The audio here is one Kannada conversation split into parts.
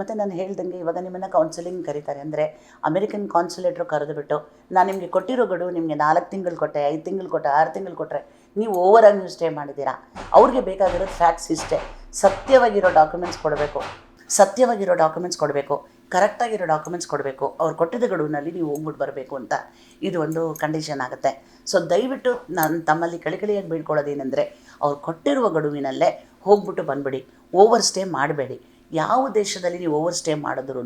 ಮತ್ತು ನಾನು ಹೇಳ್ದಂಗೆ ಇವಾಗ ನಿಮ್ಮನ್ನು ಕೌನ್ಸಿಲಿಂಗ್ ಕರೀತಾರೆ. ಅಂದರೆ ಅಮೆರಿಕನ್ ಕಾನ್ಸುಲೇಟ್ರು ಕರೆದುಬಿಟ್ಟು, ನಾನು ನಿಮಗೆ ಕೊಟ್ಟಿರೋ ಗಡು ನಿಮಗೆ ನಾಲ್ಕು ತಿಂಗಳು ಕೊಟ್ಟೆ, ಐದು ತಿಂಗಳು ಕೊಟ್ಟೆ, ಆರು ತಿಂಗಳು ಕೊಟ್ಟರೆ ನೀವು ಓವರಾಗಿ ನೀವು ಸ್ಟೇ ಮಾಡಿದ್ದೀರಾ? ಅವ್ರಿಗೆ ಬೇಕಾಗಿರೋದು ಫ್ಯಾಕ್ಟ್ಸ್ ಇಷ್ಟೇ. ಸತ್ಯವಾಗಿರೋ ಡಾಕ್ಯುಮೆಂಟ್ಸ್ ಕೊಡಬೇಕು. ಸತ್ಯವಾಗಿರೋ ಡಾಕ್ಯುಮೆಂಟ್ಸ್ ಕೊಡಬೇಕು. ಕರೆಕ್ಟಾಗಿರೋ ಡಾಕ್ಯುಮೆಂಟ್ಸ್ ಕೊಡಬೇಕು. ಅವ್ರು ಕೊಟ್ಟಿದ್ದ ಗಡುವಿನಲ್ಲಿ ನೀವು ಹೋಗ್ಬಿಟ್ಟು ಬರಬೇಕು ಅಂತ ಇದು ಒಂದು ಕಂಡೀಷನ್ ಆಗುತ್ತೆ. ಸೊ ದಯವಿಟ್ಟು ನಾನು ತಮ್ಮಲ್ಲಿ ಕಳಿಕಳಿಯಾಗಿ ಬೀಳ್ಕೊಳ್ಳೋದೇನೆಂದರೆ ಅವ್ರು ಕೊಟ್ಟಿರುವ ಗಡುವಿನಲ್ಲೇ ಹೋಗ್ಬಿಟ್ಟು ಬಂದ್ಬಿಡಿ. ಓವರ್ ಸ್ಟೇ ಮಾಡಬೇಡಿ. ಯಾವ ದೇಶದಲ್ಲಿ ನೀವು ಓವರ್ ಸ್ಟೇ ಮಾಡಿದ್ರು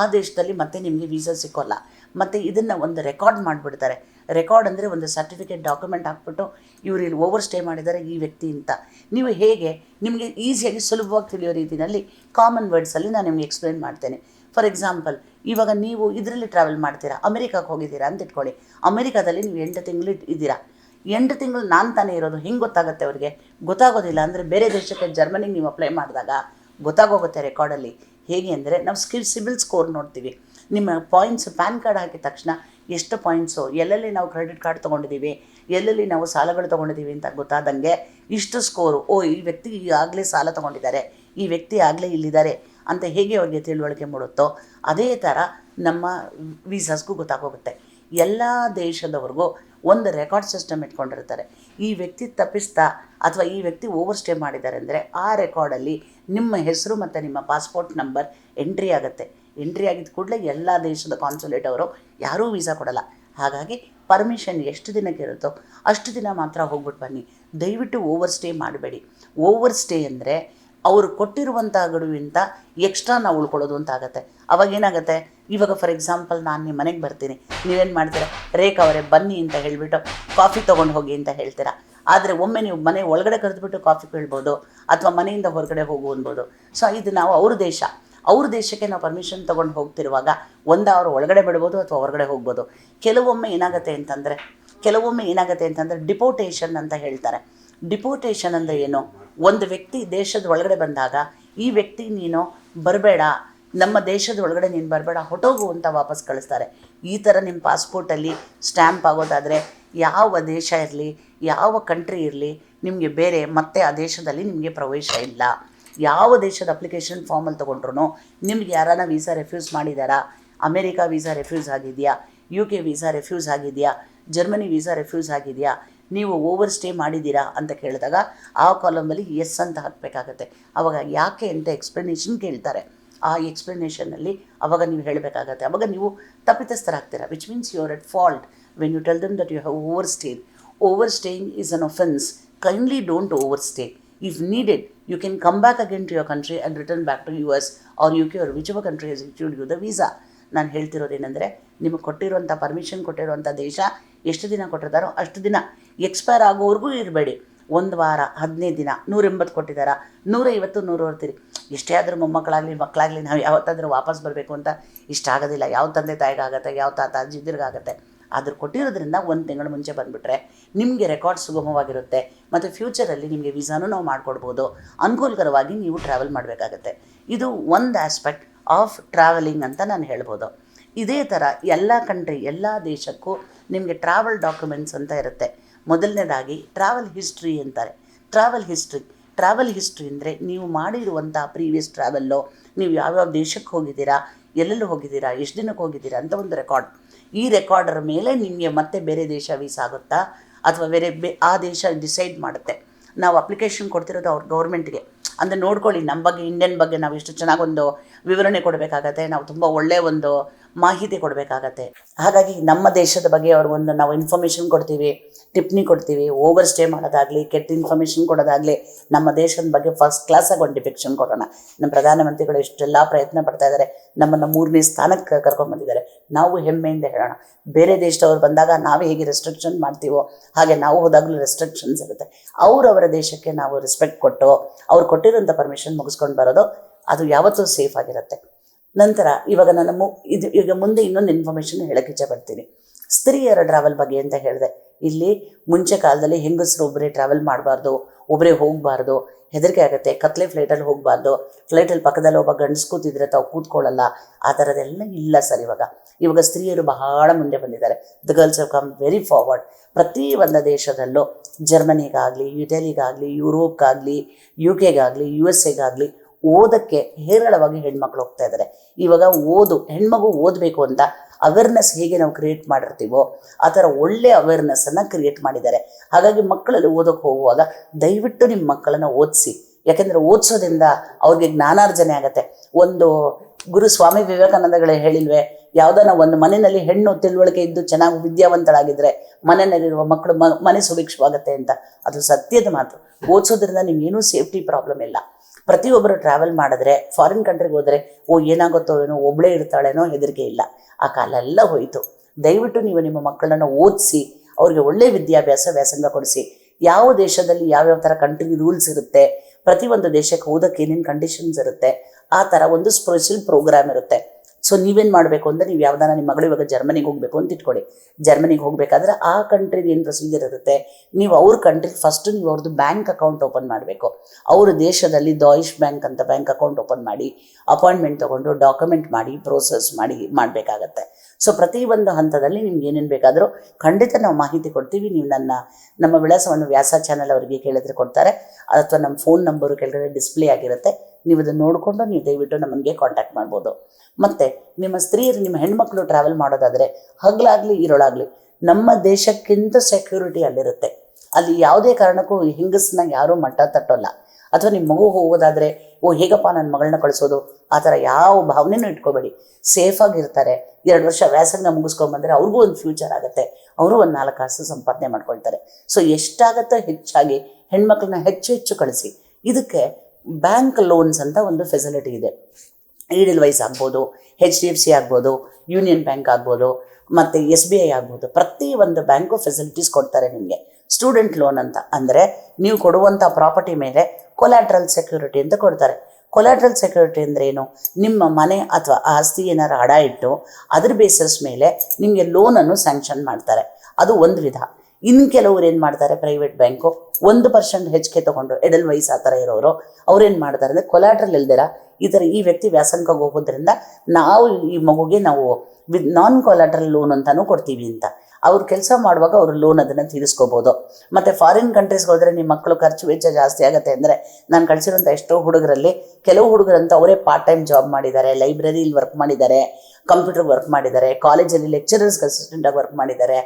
ಆ ದೇಶದಲ್ಲಿ ಮತ್ತೆ ನಿಮಗೆ ವೀಸಾ ಸಿಕ್ಕೋಲ್ಲ. ಮತ್ತು ಇದನ್ನು ಒಂದು ರೆಕಾರ್ಡ್ ಮಾಡಿಬಿಡ್ತಾರೆ. ರೆಕಾರ್ಡ್ ಅಂದರೆ ಒಂದು ಸರ್ಟಿಫಿಕೇಟ್ ಡಾಕ್ಯುಮೆಂಟ್ ಹಾಕ್ಬಿಟ್ಟು ಇವರು ಇಲ್ಲಿ ಓವರ್ ಸ್ಟೇ ಮಾಡಿದ್ದಾರೆ ಈ ವ್ಯಕ್ತಿ ಅಂತ. ನೀವು ಹೇಗೆ, ನಿಮಗೆ ಈಸಿಯಾಗಿ ಸುಲಭವಾಗಿ ತಿಳಿಯೋ ರೀತಿಯಲ್ಲಿ ಕಾಮನ್ ವರ್ಡ್ಸಲ್ಲಿ ನಾನು ನಿಮಗೆ ಎಕ್ಸ್ಪ್ಲೇನ್ ಮಾಡ್ತೇನೆ. ಫಾರ್ ಎಕ್ಸಾಂಪಲ್ ಇವಾಗ ನೀವು ಇದರಲ್ಲಿ ಟ್ರಾವೆಲ್ ಮಾಡ್ತೀರಾ ಅಮೆರಿಕಕ್ಕೆ ಹೋಗಿದ್ದೀರಾ ಅಂತ ಇಟ್ಕೊಳ್ಳಿ. ಅಮೆರಿಕಾದಲ್ಲಿ ನೀವು ಎಂಟು ತಿಂಗಳು ಇದ್ದೀರಾ. ಎಂಟು ತಿಂಗಳು ನಾನು ತಾನೇ ಇರೋದು, ಹೆಂಗೆ ಗೊತ್ತಾಗುತ್ತೆ ಅವರಿಗೆ? ಗೊತ್ತಾಗೋದಿಲ್ಲ ಅಂದರೆ ಬೇರೆ ದೇಶಕ್ಕೆ ಜರ್ಮನಿಗೆ ನೀವು ಅಪ್ಲೈ ಮಾಡಿದಾಗ ಗೊತ್ತಾಗೋಗುತ್ತೆ ರೆಕಾರ್ಡಲ್ಲಿ ಹೇಗೆ ಅಂದರೆ ನಾವು ಸ್ಕಿಲ್ ಸಿಬಿಲ್ ಸ್ಕೋರ್ ನೋಡ್ತೀವಿ. ನಿಮ್ಮ ಪಾಯಿಂಟ್ಸ್ ಪ್ಯಾನ್ ಕಾರ್ಡ್ ಹಾಕಿದ ತಕ್ಷಣ ಎಷ್ಟು ಪಾಯಿಂಟ್ಸು ಎಲ್ಲೆಲ್ಲಿ ನಾವು ಕ್ರೆಡಿಟ್ ಕಾರ್ಡ್ ತೊಗೊಂಡಿದ್ದೀವಿ ಎಲ್ಲೆಲ್ಲಿ ನಾವು ಸಾಲಗಳು ತೊಗೊಂಡಿದ್ದೀವಿ ಅಂತ ಗೊತ್ತಾದಂಗೆ ಇಷ್ಟು ಸ್ಕೋರು ಓ, ಈ ವ್ಯಕ್ತಿ ಈಗಾಗಲೇ ಸಾಲ ತೊಗೊಂಡಿದ್ದಾರೆ. ಈ ವ್ಯಕ್ತಿ ಆಗಲೇ ಇಲ್ಲಿದ್ದಾರೆ ಅಂತ ಹೇಗೆ ಅವ್ರಿಗೆ ತಿಳುವಳಿಕೆ ಮೂಡುತ್ತೋ? ಅದೇ ಥರ ನಮ್ಮ ವೀಸಾಸ್ಗೂ ಗೊತ್ತಾಗೋಗುತ್ತೆ. ಎಲ್ಲ ದೇಶದವ್ರಿಗೂ ಒಂದು ರೆಕಾರ್ಡ್ ಸಿಸ್ಟಮ್ ಇಟ್ಕೊಂಡಿರ್ತಾರೆ. ಈ ವ್ಯಕ್ತಿ ತಪ್ಪಿಸ್ತಾ ಅಥವಾ ಈ ವ್ಯಕ್ತಿ ಓವರ್ ಸ್ಟೇ ಮಾಡಿದ್ದಾರೆ ಅಂದರೆ ಆ ರೆಕಾರ್ಡಲ್ಲಿ ನಿಮ್ಮ ಹೆಸರು ಮತ್ತು ನಿಮ್ಮ ಪಾಸ್ಪೋರ್ಟ್ ನಂಬರ್ ಎಂಟ್ರಿ ಆಗುತ್ತೆ. ಎಂಟ್ರಿ ಆಗಿದ ಕೂಡಲೇ ಎಲ್ಲ ದೇಶದ ಕಾನ್ಸುಲೇಟ್ ಅವರು ಯಾರೂ ವೀಸಾ ಕೊಡಲ್ಲ. ಹಾಗಾಗಿ ಪರ್ಮಿಷನ್ ಎಷ್ಟು ದಿನಕ್ಕೆ ಇರುತ್ತೋ ಅಷ್ಟು ದಿನ ಮಾತ್ರ ಹೋಗ್ಬಿಟ್ಟು ಬನ್ನಿ. ದಯವಿಟ್ಟು ಓವರ್ ಸ್ಟೇ ಮಾಡಬೇಡಿ. ಓವರ್ ಸ್ಟೇ ಅಂದರೆ ಅವರು ಕೊಟ್ಟಿರುವಂಥ ಗಡುವಿಂತ ಎಕ್ಸ್ಟ್ರಾ ನಾವು ಉಳ್ಕೊಳ್ಳೋದು ಅಂತ ಆಗುತ್ತೆ. ಅವಾಗ ಏನಾಗುತ್ತೆ? ಇವಾಗ ಫಾರ್ ಎಕ್ಸಾಂಪಲ್ ನಾನು ನಿಮ್ಮ ಮನೆಗೆ ಬರ್ತೀನಿ. ನೀವೇನು ಮಾಡ್ತೀರಾ? ರೇಖಾ ಅವರೇ, ಬನ್ನಿ ಅಂತ ಹೇಳಿಬಿಟ್ಟು ಕಾಫಿ ತೊಗೊಂಡು ಹೋಗಿ ಅಂತ ಹೇಳ್ತೀರಾ? ಆದರೆ ಒಮ್ಮೆ ನೀವು ಮನೆ ಒಳಗಡೆ ಕರೆದುಬಿಟ್ಟು ಕಾಫಿ ಕೇಳ್ಬೋದು ಅಥವಾ ಮನೆಯಿಂದ ಹೊರಗಡೆ ಹೋಗು ಅನ್ಬೋದು. ಸೊ ಇದು ನಾವು ಅವ್ರ ದೇಶ. ಅವ್ರ ದೇಶಕ್ಕೆ ನಾವು ಪರ್ಮಿಷನ್ ತೊಗೊಂಡು ಹೋಗ್ತಿರುವಾಗ ಒಂದು ಅವ್ರು ಒಳಗಡೆ ಬಿಡ್ಬೋದು ಅಥವಾ ಹೊರಗಡೆ ಹೋಗ್ಬೋದು. ಕೆಲವೊಮ್ಮೆ ಏನಾಗುತ್ತೆ ಅಂತಂದರೆ, ಕೆಲವೊಮ್ಮೆ ಏನಾಗುತ್ತೆ ಅಂತಂದರೆ ಡಿಪೋಟೇಷನ್ ಅಂತ ಹೇಳ್ತಾರೆ. ಡಿಪೋಟೇಷನ್ ಅಂದರೆ ಏನು? ಒಂದು ವ್ಯಕ್ತಿ ದೇಶದ ಒಳಗಡೆ ಬಂದಾಗ, ಈ ವ್ಯಕ್ತಿ ನೀನು ಬರಬೇಡ, ನಮ್ಮ ದೇಶದ ಒಳಗಡೆ ನೀನು ಬರಬೇಡ ಹೊಟ್ಟೋಗು ಅಂತ ವಾಪಸ್ ಕಳಿಸ್ತಾರೆ. ಈ ಥರ ನಿಮ್ಮ ಪಾಸ್ಪೋರ್ಟಲ್ಲಿ ಸ್ಟ್ಯಾಂಪ್ ಆಗೋದಾದರೆ ಯಾವ ದೇಶ ಇರಲಿ, ಯಾವ ಕಂಟ್ರಿ ಇರಲಿ, ನಿಮಗೆ ಬೇರೆ ಮತ್ತೆ ಆ ದೇಶದಲ್ಲಿ ನಿಮಗೆ ಪ್ರವೇಶ ಇಲ್ಲ. ಯಾವ ದೇಶದ ಅಪ್ಲಿಕೇಶನ್ ಫಾರ್ಮಲ್ಲಿ ತೊಗೊಂಡ್ರು ನಿಮ್ಗೆ ಯಾರನ್ನ ವೀಸಾ ರೆಫ್ಯೂಸ್ ಮಾಡಿದಾರಾ? ಅಮೇರಿಕಾ ವೀಸಾ ರೆಫ್ಯೂಸ್ ಆಗಿದೆಯಾ? ಯು ಕೆ ವೀಸಾ ರೆಫ್ಯೂಸ್ ಆಗಿದೆಯಾ? ಜರ್ಮನಿ ವೀಸಾ ರೆಫ್ಯೂಸ್ ಆಗಿದೆಯಾ? ನೀವು ಓವರ್ ಸ್ಟೇ ಮಾಡಿದ್ದೀರಾ ಅಂತ ಕೇಳಿದಾಗ ಆ ಕಾಲಮಲ್ಲಿ ಎಸ್ ಅಂತ ಹಾಕಬೇಕಾಗತ್ತೆ. ಅವಾಗ ಯಾಕೆ ಅಂತ ಎಕ್ಸ್ಪ್ಲನೇಷನ್ ಕೇಳ್ತಾರೆ. ಆ ಎಕ್ಸ್ಪ್ಲನೇಷನಲ್ಲಿ ಅವಾಗ ನೀವು ಹೇಳಬೇಕಾಗತ್ತೆ. ಅವಾಗ ನೀವು ತಪ್ಪಿತಸ್ಥರಾಗ್ತೀರಾ which means you are at fault when you tell them that you have overstayed overstaying is an offence kindly don't overstay if needed you can come back again to your country and return back to U S or U K or which our country has issued you the visa ನಾನು ಹೇಳ್ತಿರೋದೇನೆಂದರೆ, ನಿಮಗೆ ಕೊಟ್ಟಿರುವಂಥ ಪರ್ಮಿಷನ್ ಕೊಟ್ಟಿರುವಂಥ ದೇಶ ಎಷ್ಟು ದಿನ ಕೊಟ್ಟಿರ್ತಾರೋ ಅಷ್ಟು ದಿನ. ಎಕ್ಸ್ಪೈರ್ ಆಗೋವರೆಗೂ ಇರಬೇಡಿ. ಒಂದು ವಾರ, ಹದಿನೈದು ದಿನ, ನೂರೆಂಬತ್ತು ಕೊಟ್ಟಿದ್ದಾರಾ? ನೂರೈವತ್ತು ನೂರು ಬರ್ತೀರಿ ಎಷ್ಟೇ ಆದರೂ ಮೊಮ್ಮಕ್ಕಳಾಗಲಿ, ಮಕ್ಕಳಾಗಲಿ ನಾವು ಯಾವತ್ತಾದರೂ ವಾಪಸ್ ಬರಬೇಕು ಅಂತ ಇಷ್ಟ ಆಗೋದಿಲ್ಲ. ಯಾವ ತಂದೆ ತಾಯಿಗಾಗತ್ತೆ ಯಾವ ತಾತ ಅಜ್ಜಿದ್ರಿಗಾಗತ್ತೆ ಆದರೂ ಕೊಟ್ಟಿರೋದ್ರಿಂದ ಒಂದು ತಿಂಗಳು ಮುಂಚೆ ಬಂದುಬಿಟ್ರೆ ನಿಮಗೆ ರೆಕಾರ್ಡ್ ಸುಗಮವಾಗಿರುತ್ತೆ. ಮತ್ತು ಫ್ಯೂಚರಲ್ಲಿ ನಿಮಗೆ ವೀಸಾನೂ ನಾವು ಮಾಡಿಕೊಡ್ಬೋದು. ಅನುಕೂಲಕರವಾಗಿ ನೀವು ಟ್ರಾವೆಲ್ ಮಾಡಬೇಕಾಗತ್ತೆ. ಇದು ಒಂದು ಆಸ್ಪೆಕ್ಟ್ ಆಫ್ ಟ್ರಾವೆಲಿಂಗ್ ಅಂತ ನಾನು ಹೇಳ್ಬೋದು. ಇದೇ ಥರ ಎಲ್ಲ ಕಂಟ್ರಿ ಎಲ್ಲ ದೇಶಕ್ಕೂ ನಿಮಗೆ ಟ್ರಾವೆಲ್ ಡಾಕ್ಯುಮೆಂಟ್ಸ್ ಅಂತ ಇರುತ್ತೆ. ಮೊದಲನೇದಾಗಿ ಟ್ರಾವೆಲ್ ಹಿಸ್ಟ್ರಿ ಅಂತಾರೆ. ಟ್ರಾವೆಲ್ ಹಿಸ್ಟ್ರಿ ಟ್ರಾವೆಲ್ ಹಿಸ್ಟ್ರಿ ಅಂದರೆ ನೀವು ಮಾಡಿರುವಂಥ ಪ್ರೀವಿಯಸ್ ಟ್ರಾವೆಲ್ಲು ನೀವು ಯಾವ್ಯಾವ ದೇಶಕ್ಕೆ ಹೋಗಿದ್ದೀರಾ, ಎಲ್ಲೆಲ್ಲಿ ಹೋಗಿದ್ದೀರಾ, ಎಷ್ಟು ದಿನಕ್ಕೆ ಹೋಗಿದ್ದೀರಾ ಅಂತ ಒಂದು ರೆಕಾರ್ಡ್ ಈ ರೆಕಾರ್ಡರ್ ಮೇಲೆ ನಿಮಗೆ ಮತ್ತೆ ಬೇರೆ ದೇಶ ವೀಸಾ ಆಗುತ್ತಾ? ಅಥವಾ ಬೇರೆ ಬೇ, ಆ ದೇಶ ಡಿಸೈಡ್ ಮಾಡುತ್ತೆ. ನಾವು ಅಪ್ಲಿಕೇಶನ್ ಕೊಡ್ತಿರೋದು ಅವ್ರ ಗೌರ್ಮೆಂಟ್ಗೆ ಅಂದರೆ ನೋಡ್ಕೊಳ್ಳಿ ನಮ್ಮ ಬಗ್ಗೆ ಇಂಡಿಯನ್ ಬಗ್ಗೆ ನಾವು ಎಷ್ಟು ಚೆನ್ನಾಗಿ ಒಂದು ವಿವರಣೆ ಕೊಡಬೇಕಾಗತ್ತೆ. ನಾವು ತುಂಬ ಒಳ್ಳೆಯ ಒಂದು ಮಾಹಿತಿ ಕೊಡಬೇಕಾಗತ್ತೆ. ಹಾಗಾಗಿ ನಮ್ಮ ದೇಶದ ಬಗ್ಗೆ ಅವ್ರಿಗೊಂದು ನಾವು ಇನ್ಫಾರ್ಮೇಷನ್ ಕೊಡ್ತೀವಿ, ಟಿಪ್ನಿ ಕೊಡ್ತೀವಿ ಓವರ್ ಸ್ಟೇ ಮಾಡೋದಾಗಲಿ, ಕೆಟ್ಟ ಇನ್ಫಾರ್ಮೇಷನ್ ಕೊಡೋದಾಗಲಿ, ನಮ್ಮ ದೇಶದ ಬಗ್ಗೆ ಫಸ್ಟ್ ಕ್ಲಾಸಾಗಿ ಒಂದು ಡಿಫೆಕ್ಷನ್ ಕೊಡೋಣ. ನಮ್ಮ ಪ್ರಧಾನಮಂತ್ರಿಗಳು ಇಷ್ಟೆಲ್ಲ ಪ್ರಯತ್ನ ಪಡ್ತಾ ಇದ್ದಾರೆ ನಮ್ಮನ್ನು ಮೂರನೇ ಸ್ಥಾನಕ್ಕೆ ಕರ್ಕೊಂಡ್ಬಂದಿದ್ದಾರೆ ನಾವು ಹೆಮ್ಮೆಯಿಂದ ಹೇಳೋಣ. ಬೇರೆ ದೇಶದವ್ರು ಬಂದಾಗ ನಾವು ಹೇಗೆ ರೆಸ್ಟ್ರಿಕ್ಷನ್ ಮಾಡ್ತೀವೋ, ಹಾಗೆ ನಾವು ಹೋದಾಗಲೂ ರೆಸ್ಟ್ರಿಕ್ಷನ್ಸ್ ಇರುತ್ತೆ. ಅವರವರ ದೇಶಕ್ಕೆ ನಾವು ರೆಸ್ಪೆಕ್ಟ್ ಕೊಟ್ಟು, ಅವ್ರು ಕೊಟ್ಟಿರೋಂಥ ಪರ್ಮಿಷನ್ ಮುಗಿಸ್ಕೊಂಡು ಬರೋದು, ಅದು ಯಾವತ್ತೂ ಸೇಫ್ ಆಗಿರುತ್ತೆ. ನಂತರ ಇವಾಗ ನಾನು ಮು, ಇದು ಈಗ ಮುಂದೆ ಇನ್ನೊಂದು ಇನ್ಫಾರ್ಮೇಷನ್ ಹೇಳಕ್ಕೆ ಇಚ್ಛಪಡ್ತೀನಿ. ಸ್ತ್ರೀಯರ ಟ್ರಾವೆಲ್ ಬಗ್ಗೆ ಅಂತ ಹೇಳಿದೆ. ಇಲ್ಲಿ ಮುಂಚೆ ಕಾಲದಲ್ಲಿ ಹೆಂಗಸರು ಒಬ್ಬರೇ ಟ್ರಾವೆಲ್ ಮಾಡಬಾರ್ದು ಒಬ್ಬರೇ ಹೋಗಬಾರ್ದು, ಹೆದರಿಕೆ ಆಗುತ್ತೆ, ಕತ್ಲೆ ಫ್ಲೈಟಲ್ಲಿ ಹೋಗಬಾರ್ದು ಫ್ಲೈಟಲ್ಲಿ ಪಕ್ಕದಲ್ಲಿ ಒಬ್ಬ ಗಂಡಸ್ ಕೂತಿದ್ರೆ ತಾವು ಕೂತ್ಕೊಳ್ಳಲ್ಲ, ಆ ಥರದೆಲ್ಲ ಇಲ್ಲ ಸರ್ ಇವಾಗ. ಇವಾಗ ಸ್ತ್ರೀಯರು ಬಹಳ ಮುಂದೆ ಬಂದಿದ್ದಾರೆ. The girls have come very forward ಪ್ರತಿ ಒಂದು ದೇಶದಲ್ಲೂ ಜರ್ಮನಿಗಾಗಲಿ ಇಟಲಿಗಾಗಲಿ ಯುರೋಪ್ಗಾಗಲಿ ಯು ಕೆಗಾಗಲಿ ಯು ಎಸ್ ಎಗಾಗಲಿ ಓದಕ್ಕೆ ಹೇರಳವಾಗಿ ಹೆಣ್ಮಕ್ಳು ಹೋಗ್ತಾ ಇದ್ದಾರೆ ಇವಾಗ ಓದು, ಹೆಣ್ಮಗು ಓದಬೇಕು ಅಂತ ಅವೇರ್ನೆಸ್ ಹೇಗೆ ನಾವು ಕ್ರಿಯೇಟ್ ಮಾಡಿರ್ತೀವೋ, ಆ ಥರ ಒಳ್ಳೆ ಅವೇರ್ನೆಸ್ಸನ್ನು ಕ್ರಿಯೇಟ್ ಮಾಡಿದ್ದಾರೆ. ಹಾಗಾಗಿ ಮಕ್ಕಳಲ್ಲಿ ಓದೋಕೆ ಹೋಗುವಾಗ ದಯವಿಟ್ಟು ನಿಮ್ಮ ಮಕ್ಕಳನ್ನ ಓದಿಸಿ. ಯಾಕೆಂದರೆ ಓದಿಸೋದ್ರಿಂದ ಅವ್ರಿಗೆ ಜ್ಞಾನಾರ್ಜನೆ ಆಗುತ್ತೆ. ಒಂದು ಗುರು ಸ್ವಾಮಿ ವಿವೇಕಾನಂದಗಳೇ ಹೇಳಿಲ್ವೇ ಯಾವುದನ್ನ ಒಂದು ಮನೆಯಲ್ಲಿ ಹೆಣ್ಣು ತಿಳುವಳಿಕೆ ಇದ್ದು ಚೆನ್ನಾಗಿ ವಿದ್ಯಾವಂತಳಾಗಿದ್ರೆ ಮನೆಯಲ್ಲಿರುವ ಮಕ್ಕಳು ಮನೆ ಸುಭಿಕ್ಷವಾಗತ್ತೆ ಅಂತ. ಅದು ಸತ್ಯದ ಮಾತು. ಓದಿಸೋದ್ರಿಂದ ನಿಮ್ಗೇನೂ ಸೇಫ್ಟಿ ಪ್ರಾಬ್ಲಮ್ ಇಲ್ಲ. ಪ್ರತಿಯೊಬ್ಬರು ಟ್ರಾವೆಲ್ ಮಾಡಿದ್ರೆ ಫಾರಿನ್ ಕಂಟ್ರಿಗೆ ಹೋದರೆ, ಓ, ಏನಾಗುತ್ತೋ ಏನೋ ಒಬ್ಬಳೇ ಇರ್ತಾಳೇನೋ ಹೆದರಿಕೆ ಇಲ್ಲ. ಆ ಕಾಲ ಎಲ್ಲ ಹೋಯಿತು. ದಯವಿಟ್ಟು ನೀವು ನಿಮ್ಮ ಮಕ್ಕಳನ್ನ ಓದಿಸಿ, ಅವ್ರಿಗೆ ಒಳ್ಳೆ ವಿದ್ಯಾಭ್ಯಾಸ, ವ್ಯಾಸಂಗ ಕೊಡಿಸಿ. ಯಾವ ದೇಶದಲ್ಲಿ ಯಾವ್ಯಾವ ಥರ ಕಂಟ್ರಿ ರೂಲ್ಸ್ ಇರುತ್ತೆ, ಪ್ರತಿಯೊಂದು ದೇಶಕ್ಕೆ ಹೋದಕ್ಕೆ ಏನೇನು ಕಂಡೀಷನ್ಸ್ ಇರುತ್ತೆ, ಆ ಥರ ಒಂದು ಸ್ಪೆಷಲ್ ಪ್ರೋಗ್ರಾಮ್ ಇರುತ್ತೆ. ಸೊ ನೀವೇನು ಮಾಡಬೇಕು ಅಂದರೆ ನೀವು ಯಾವ್ದಾನ ನಿಮ್ಮ ಮಗಳು ಇವಾಗ ಜರ್ಮನಿಗೆ ಹೋಗಬೇಕು ಅಂತ ಇಟ್ಕೊಳ್ಳಿ. ಜರ್ಮನಿಗೆ ಹೋಗಬೇಕಾದ್ರೆ ಆ ಕಂಟ್ರಿದು ಏನು ಪ್ರೊಸೀಜರ್ ಇರುತ್ತೆ. ನೀವು ಅವ್ರ ಕಂಟ್ರಿ ಫಸ್ಟ್ ನೀವು ಅವ್ರದ್ದು ಬ್ಯಾಂಕ್ ಅಕೌಂಟ್ ಓಪನ್ ಮಾಡಬೇಕು. ಅವ್ರ ದೇಶದಲ್ಲಿ ದಾಯಿಶ್ ಬ್ಯಾಂಕ್ ಅಂತ ಬ್ಯಾಂಕ್ ಅಕೌಂಟ್ ಓಪನ್ ಮಾಡಿ ಅಪಾಯಿಂಟ್ಮೆಂಟ್ ತೊಗೊಂಡು ಡಾಕ್ಯುಮೆಂಟ್ ಮಾಡಿ ಪ್ರೋಸೆಸ್ ಮಾಡಿ ಮಾಡಬೇಕಾಗತ್ತೆ. ಸೊ ಪ್ರತಿ ಒಂದು ಹಂತದಲ್ಲಿ ನಿಮ್ಗೆ ಏನೇನು ಬೇಕಾದರೂ ಖಂಡಿತ ನಾವು ಮಾಹಿತಿ ಕೊಡ್ತೀವಿ. ನೀವು ನನ್ನ, ನಮ್ಮ ವಿಳಾಸವನ್ನು ವ್ಯಾಸ ಚಾನಲ್ ಅವರಿಗೆ ಕೇಳಿದ್ರೆ ಕೊಡ್ತಾರೆ. ಅಥವಾ ನಮ್ಮ ಫೋನ್ ನಂಬರು ಕೆಳಗಡೆ ಡಿಸ್ಪ್ಲೇ ಆಗಿರುತ್ತೆ. ನೀವು ಅದನ್ನು ನೋಡಿಕೊಂಡು ನೀವು ದಯವಿಟ್ಟು ನಮಗೆ ಕಾಂಟ್ಯಾಕ್ಟ್ ಮಾಡ್ಬೋದು. ಮತ್ತು ನಿಮ್ಮ ಸ್ತ್ರೀಯರು, ನಿಮ್ಮ ಹೆಣ್ಮಕ್ಳು ಟ್ರಾವೆಲ್ ಮಾಡೋದಾದರೆ ಹಗಲಾಗಲಿ ಇರೋಳಾಗಲಿ ನಮ್ಮ ದೇಶಕ್ಕಿಂತ ಸೆಕ್ಯೂರಿಟಿ ಅಲ್ಲಿರುತ್ತೆ. ಅಲ್ಲಿ ಯಾವುದೇ ಕಾರಣಕ್ಕೂ ಹೆಂಗಸನ್ನ ಯಾರೂ ಮಟ್ಟ ತಟ್ಟೋಲ್ಲ. ಅಥವಾ ನಿಮ್ಮ ಮಗು ಹೋಗೋದಾದರೆ, ಓ, ಹೇಗಪ್ಪ ನನ್ನ ಮಗಳನ್ನ ಕಳಿಸೋದು? ಆ ಥರ ಯಾವ ಭಾವನೆನೂ ಇಟ್ಕೋಬೇಡಿ. ಸೇಫಾಗಿರ್ತಾರೆ ಎರಡು ವರ್ಷ ವ್ಯಾಸಂಗ ಮುಗಿಸ್ಕೊಂಡ್ಬಂದರೆ ಅವ್ರಿಗೂ ಒಂದು ಫ್ಯೂಚರ್ ಆಗುತ್ತೆ. ಅವರು ಒಂದು ನಾಲ್ಕು ಕಾಸು ಸಂಪಾದನೆ ಮಾಡ್ಕೊಳ್ತಾರೆ. ಸೊ ಎಷ್ಟಾಗತ್ತೋ ಹೆಚ್ಚಾಗಿ ಹೆಣ್ಮಕ್ಳನ್ನ ಹೆಚ್ಚು ಹೆಚ್ಚು ಕಳಿಸಿ. ಇದಕ್ಕೆ ಬ್ಯಾಂಕ್ ಲೋನ್ಸ್ ಅಂತ ಒಂದು ಫೆಸಿಲಿಟಿ ಇದೆ. ಈಡಿಲ್ ವೈಸ್ ಆಗ್ಬೋದು ಹೆಚ್ ಡಿ ಎಫ್ ಸಿ ಆಗ್ಬೋದು ಯೂನಿಯನ್ ಬ್ಯಾಂಕ್ ಆಗ್ಬೋದು, ಮತ್ತು ಎಸ್ ಬಿ ಐ ಆಗ್ಬೋದು. ಪ್ರತಿ ಒಂದು ಬ್ಯಾಂಕು ಫೆಸಿಲಿಟೀಸ್ ಕೊಡ್ತಾರೆ ನಿಮಗೆ. ಸ್ಟೂಡೆಂಟ್ ಲೋನ್ ಅಂತ ಅಂದರೆ ನೀವು ಕೊಡುವಂಥ ಪ್ರಾಪರ್ಟಿ ಮೇಲೆ ಕೊಲ್ಯಾಟ್ರಲ್ ಸೆಕ್ಯೂರಿಟಿ ಅಂತ ಕೊಡ್ತಾರೆ. ಕೊಲ್ಯಾಟ್ರಲ್ ಸೆಕ್ಯೂರಿಟಿ ಅಂದರೆ ಏನು? ನಿಮ್ಮ ಮನೆ ಅಥವಾ ಆಸ್ತಿ ಏನಾರು ಅಡ ಇಟ್ಟು ಅದ್ರ ಬೇಸಿಸ್ ಮೇಲೆ ನಿಮಗೆ ಲೋನನ್ನು ಸ್ಯಾಂಕ್ಷನ್ ಮಾಡ್ತಾರೆ. ಅದು ಒಂದು ವಿಧ. ಇನ್ನು ಕೆಲವ್ರು ಏನು ಮಾಡ್ತಾರೆ ಪ್ರೈವೇಟ್ ಬ್ಯಾಂಕು ಒಂದು ಪರ್ಸೆಂಟ್ ಹೆಚ್ಚಿಗೆ ತೊಗೊಂಡು ಎಡಲ್ ವೈಸ್ ಆ ಥರ ಇರೋರು ಅವ್ರೇನು ಮಾಡ್ತಾರೆ ಅಂದರೆ ಕೊಲಾಟ್ರಲ್ ಇಲ್ದಿರ ಥರ ಈ ವ್ಯಕ್ತಿ ವ್ಯಾಸಂಗಕ್ಕೆ ಹೋಗೋದ್ರಿಂದ ನಾವು ಈ ಮಗುಗೆ ನಾವು ವಿತ್ ನಾನ್ ಕೊಲಾಟ್ರಲ್ ಲೋನ್ ಅಂತಾನು ಕೊಡ್ತೀವಿ ಅಂತ. ಅವ್ರು ಕೆಲಸ ಮಾಡುವಾಗ ಅವರು ಲೋನ್ ಅದನ್ನು ತೀರಿಸ್ಕೋಬೋದು. ಮತ್ತು ಫಾರಿನ್ ಕಂಟ್ರೀಸ್ಗೆ ಹೋದರೆ ನಿಮ್ಮ ಮಕ್ಕಳು ಖರ್ಚು ವೆಚ್ಚ ಜಾಸ್ತಿ ಆಗುತ್ತೆ ಅಂದರೆ ನಾನು ಕಳಿಸಿರೋಂಥ ಎಷ್ಟೋ ಹುಡುಗರಲ್ಲಿ ಕೆಲವು ಹುಡುಗರಂತ ಅವರೇ ಪಾರ್ಟ್ ಟೈಮ್ ಜಾಬ್ ಮಾಡಿದ್ದಾರೆ ಲೈಬ್ರರಿಲಿ ವರ್ಕ್ ಮಾಡಿದ್ದಾರೆ ಕಂಪ್ಯೂಟರ್ ವರ್ಕ್ ಮಾಡಿದ್ದಾರೆ ಕಾಲೇಜಲ್ಲಿ ಲೆಕ್ಚರರ್ಸ್ ಅಸಿಸ್ಟೆಂಟಾಗಿ ವರ್ಕ್ ಮಾಡಿದ್ದಾರೆ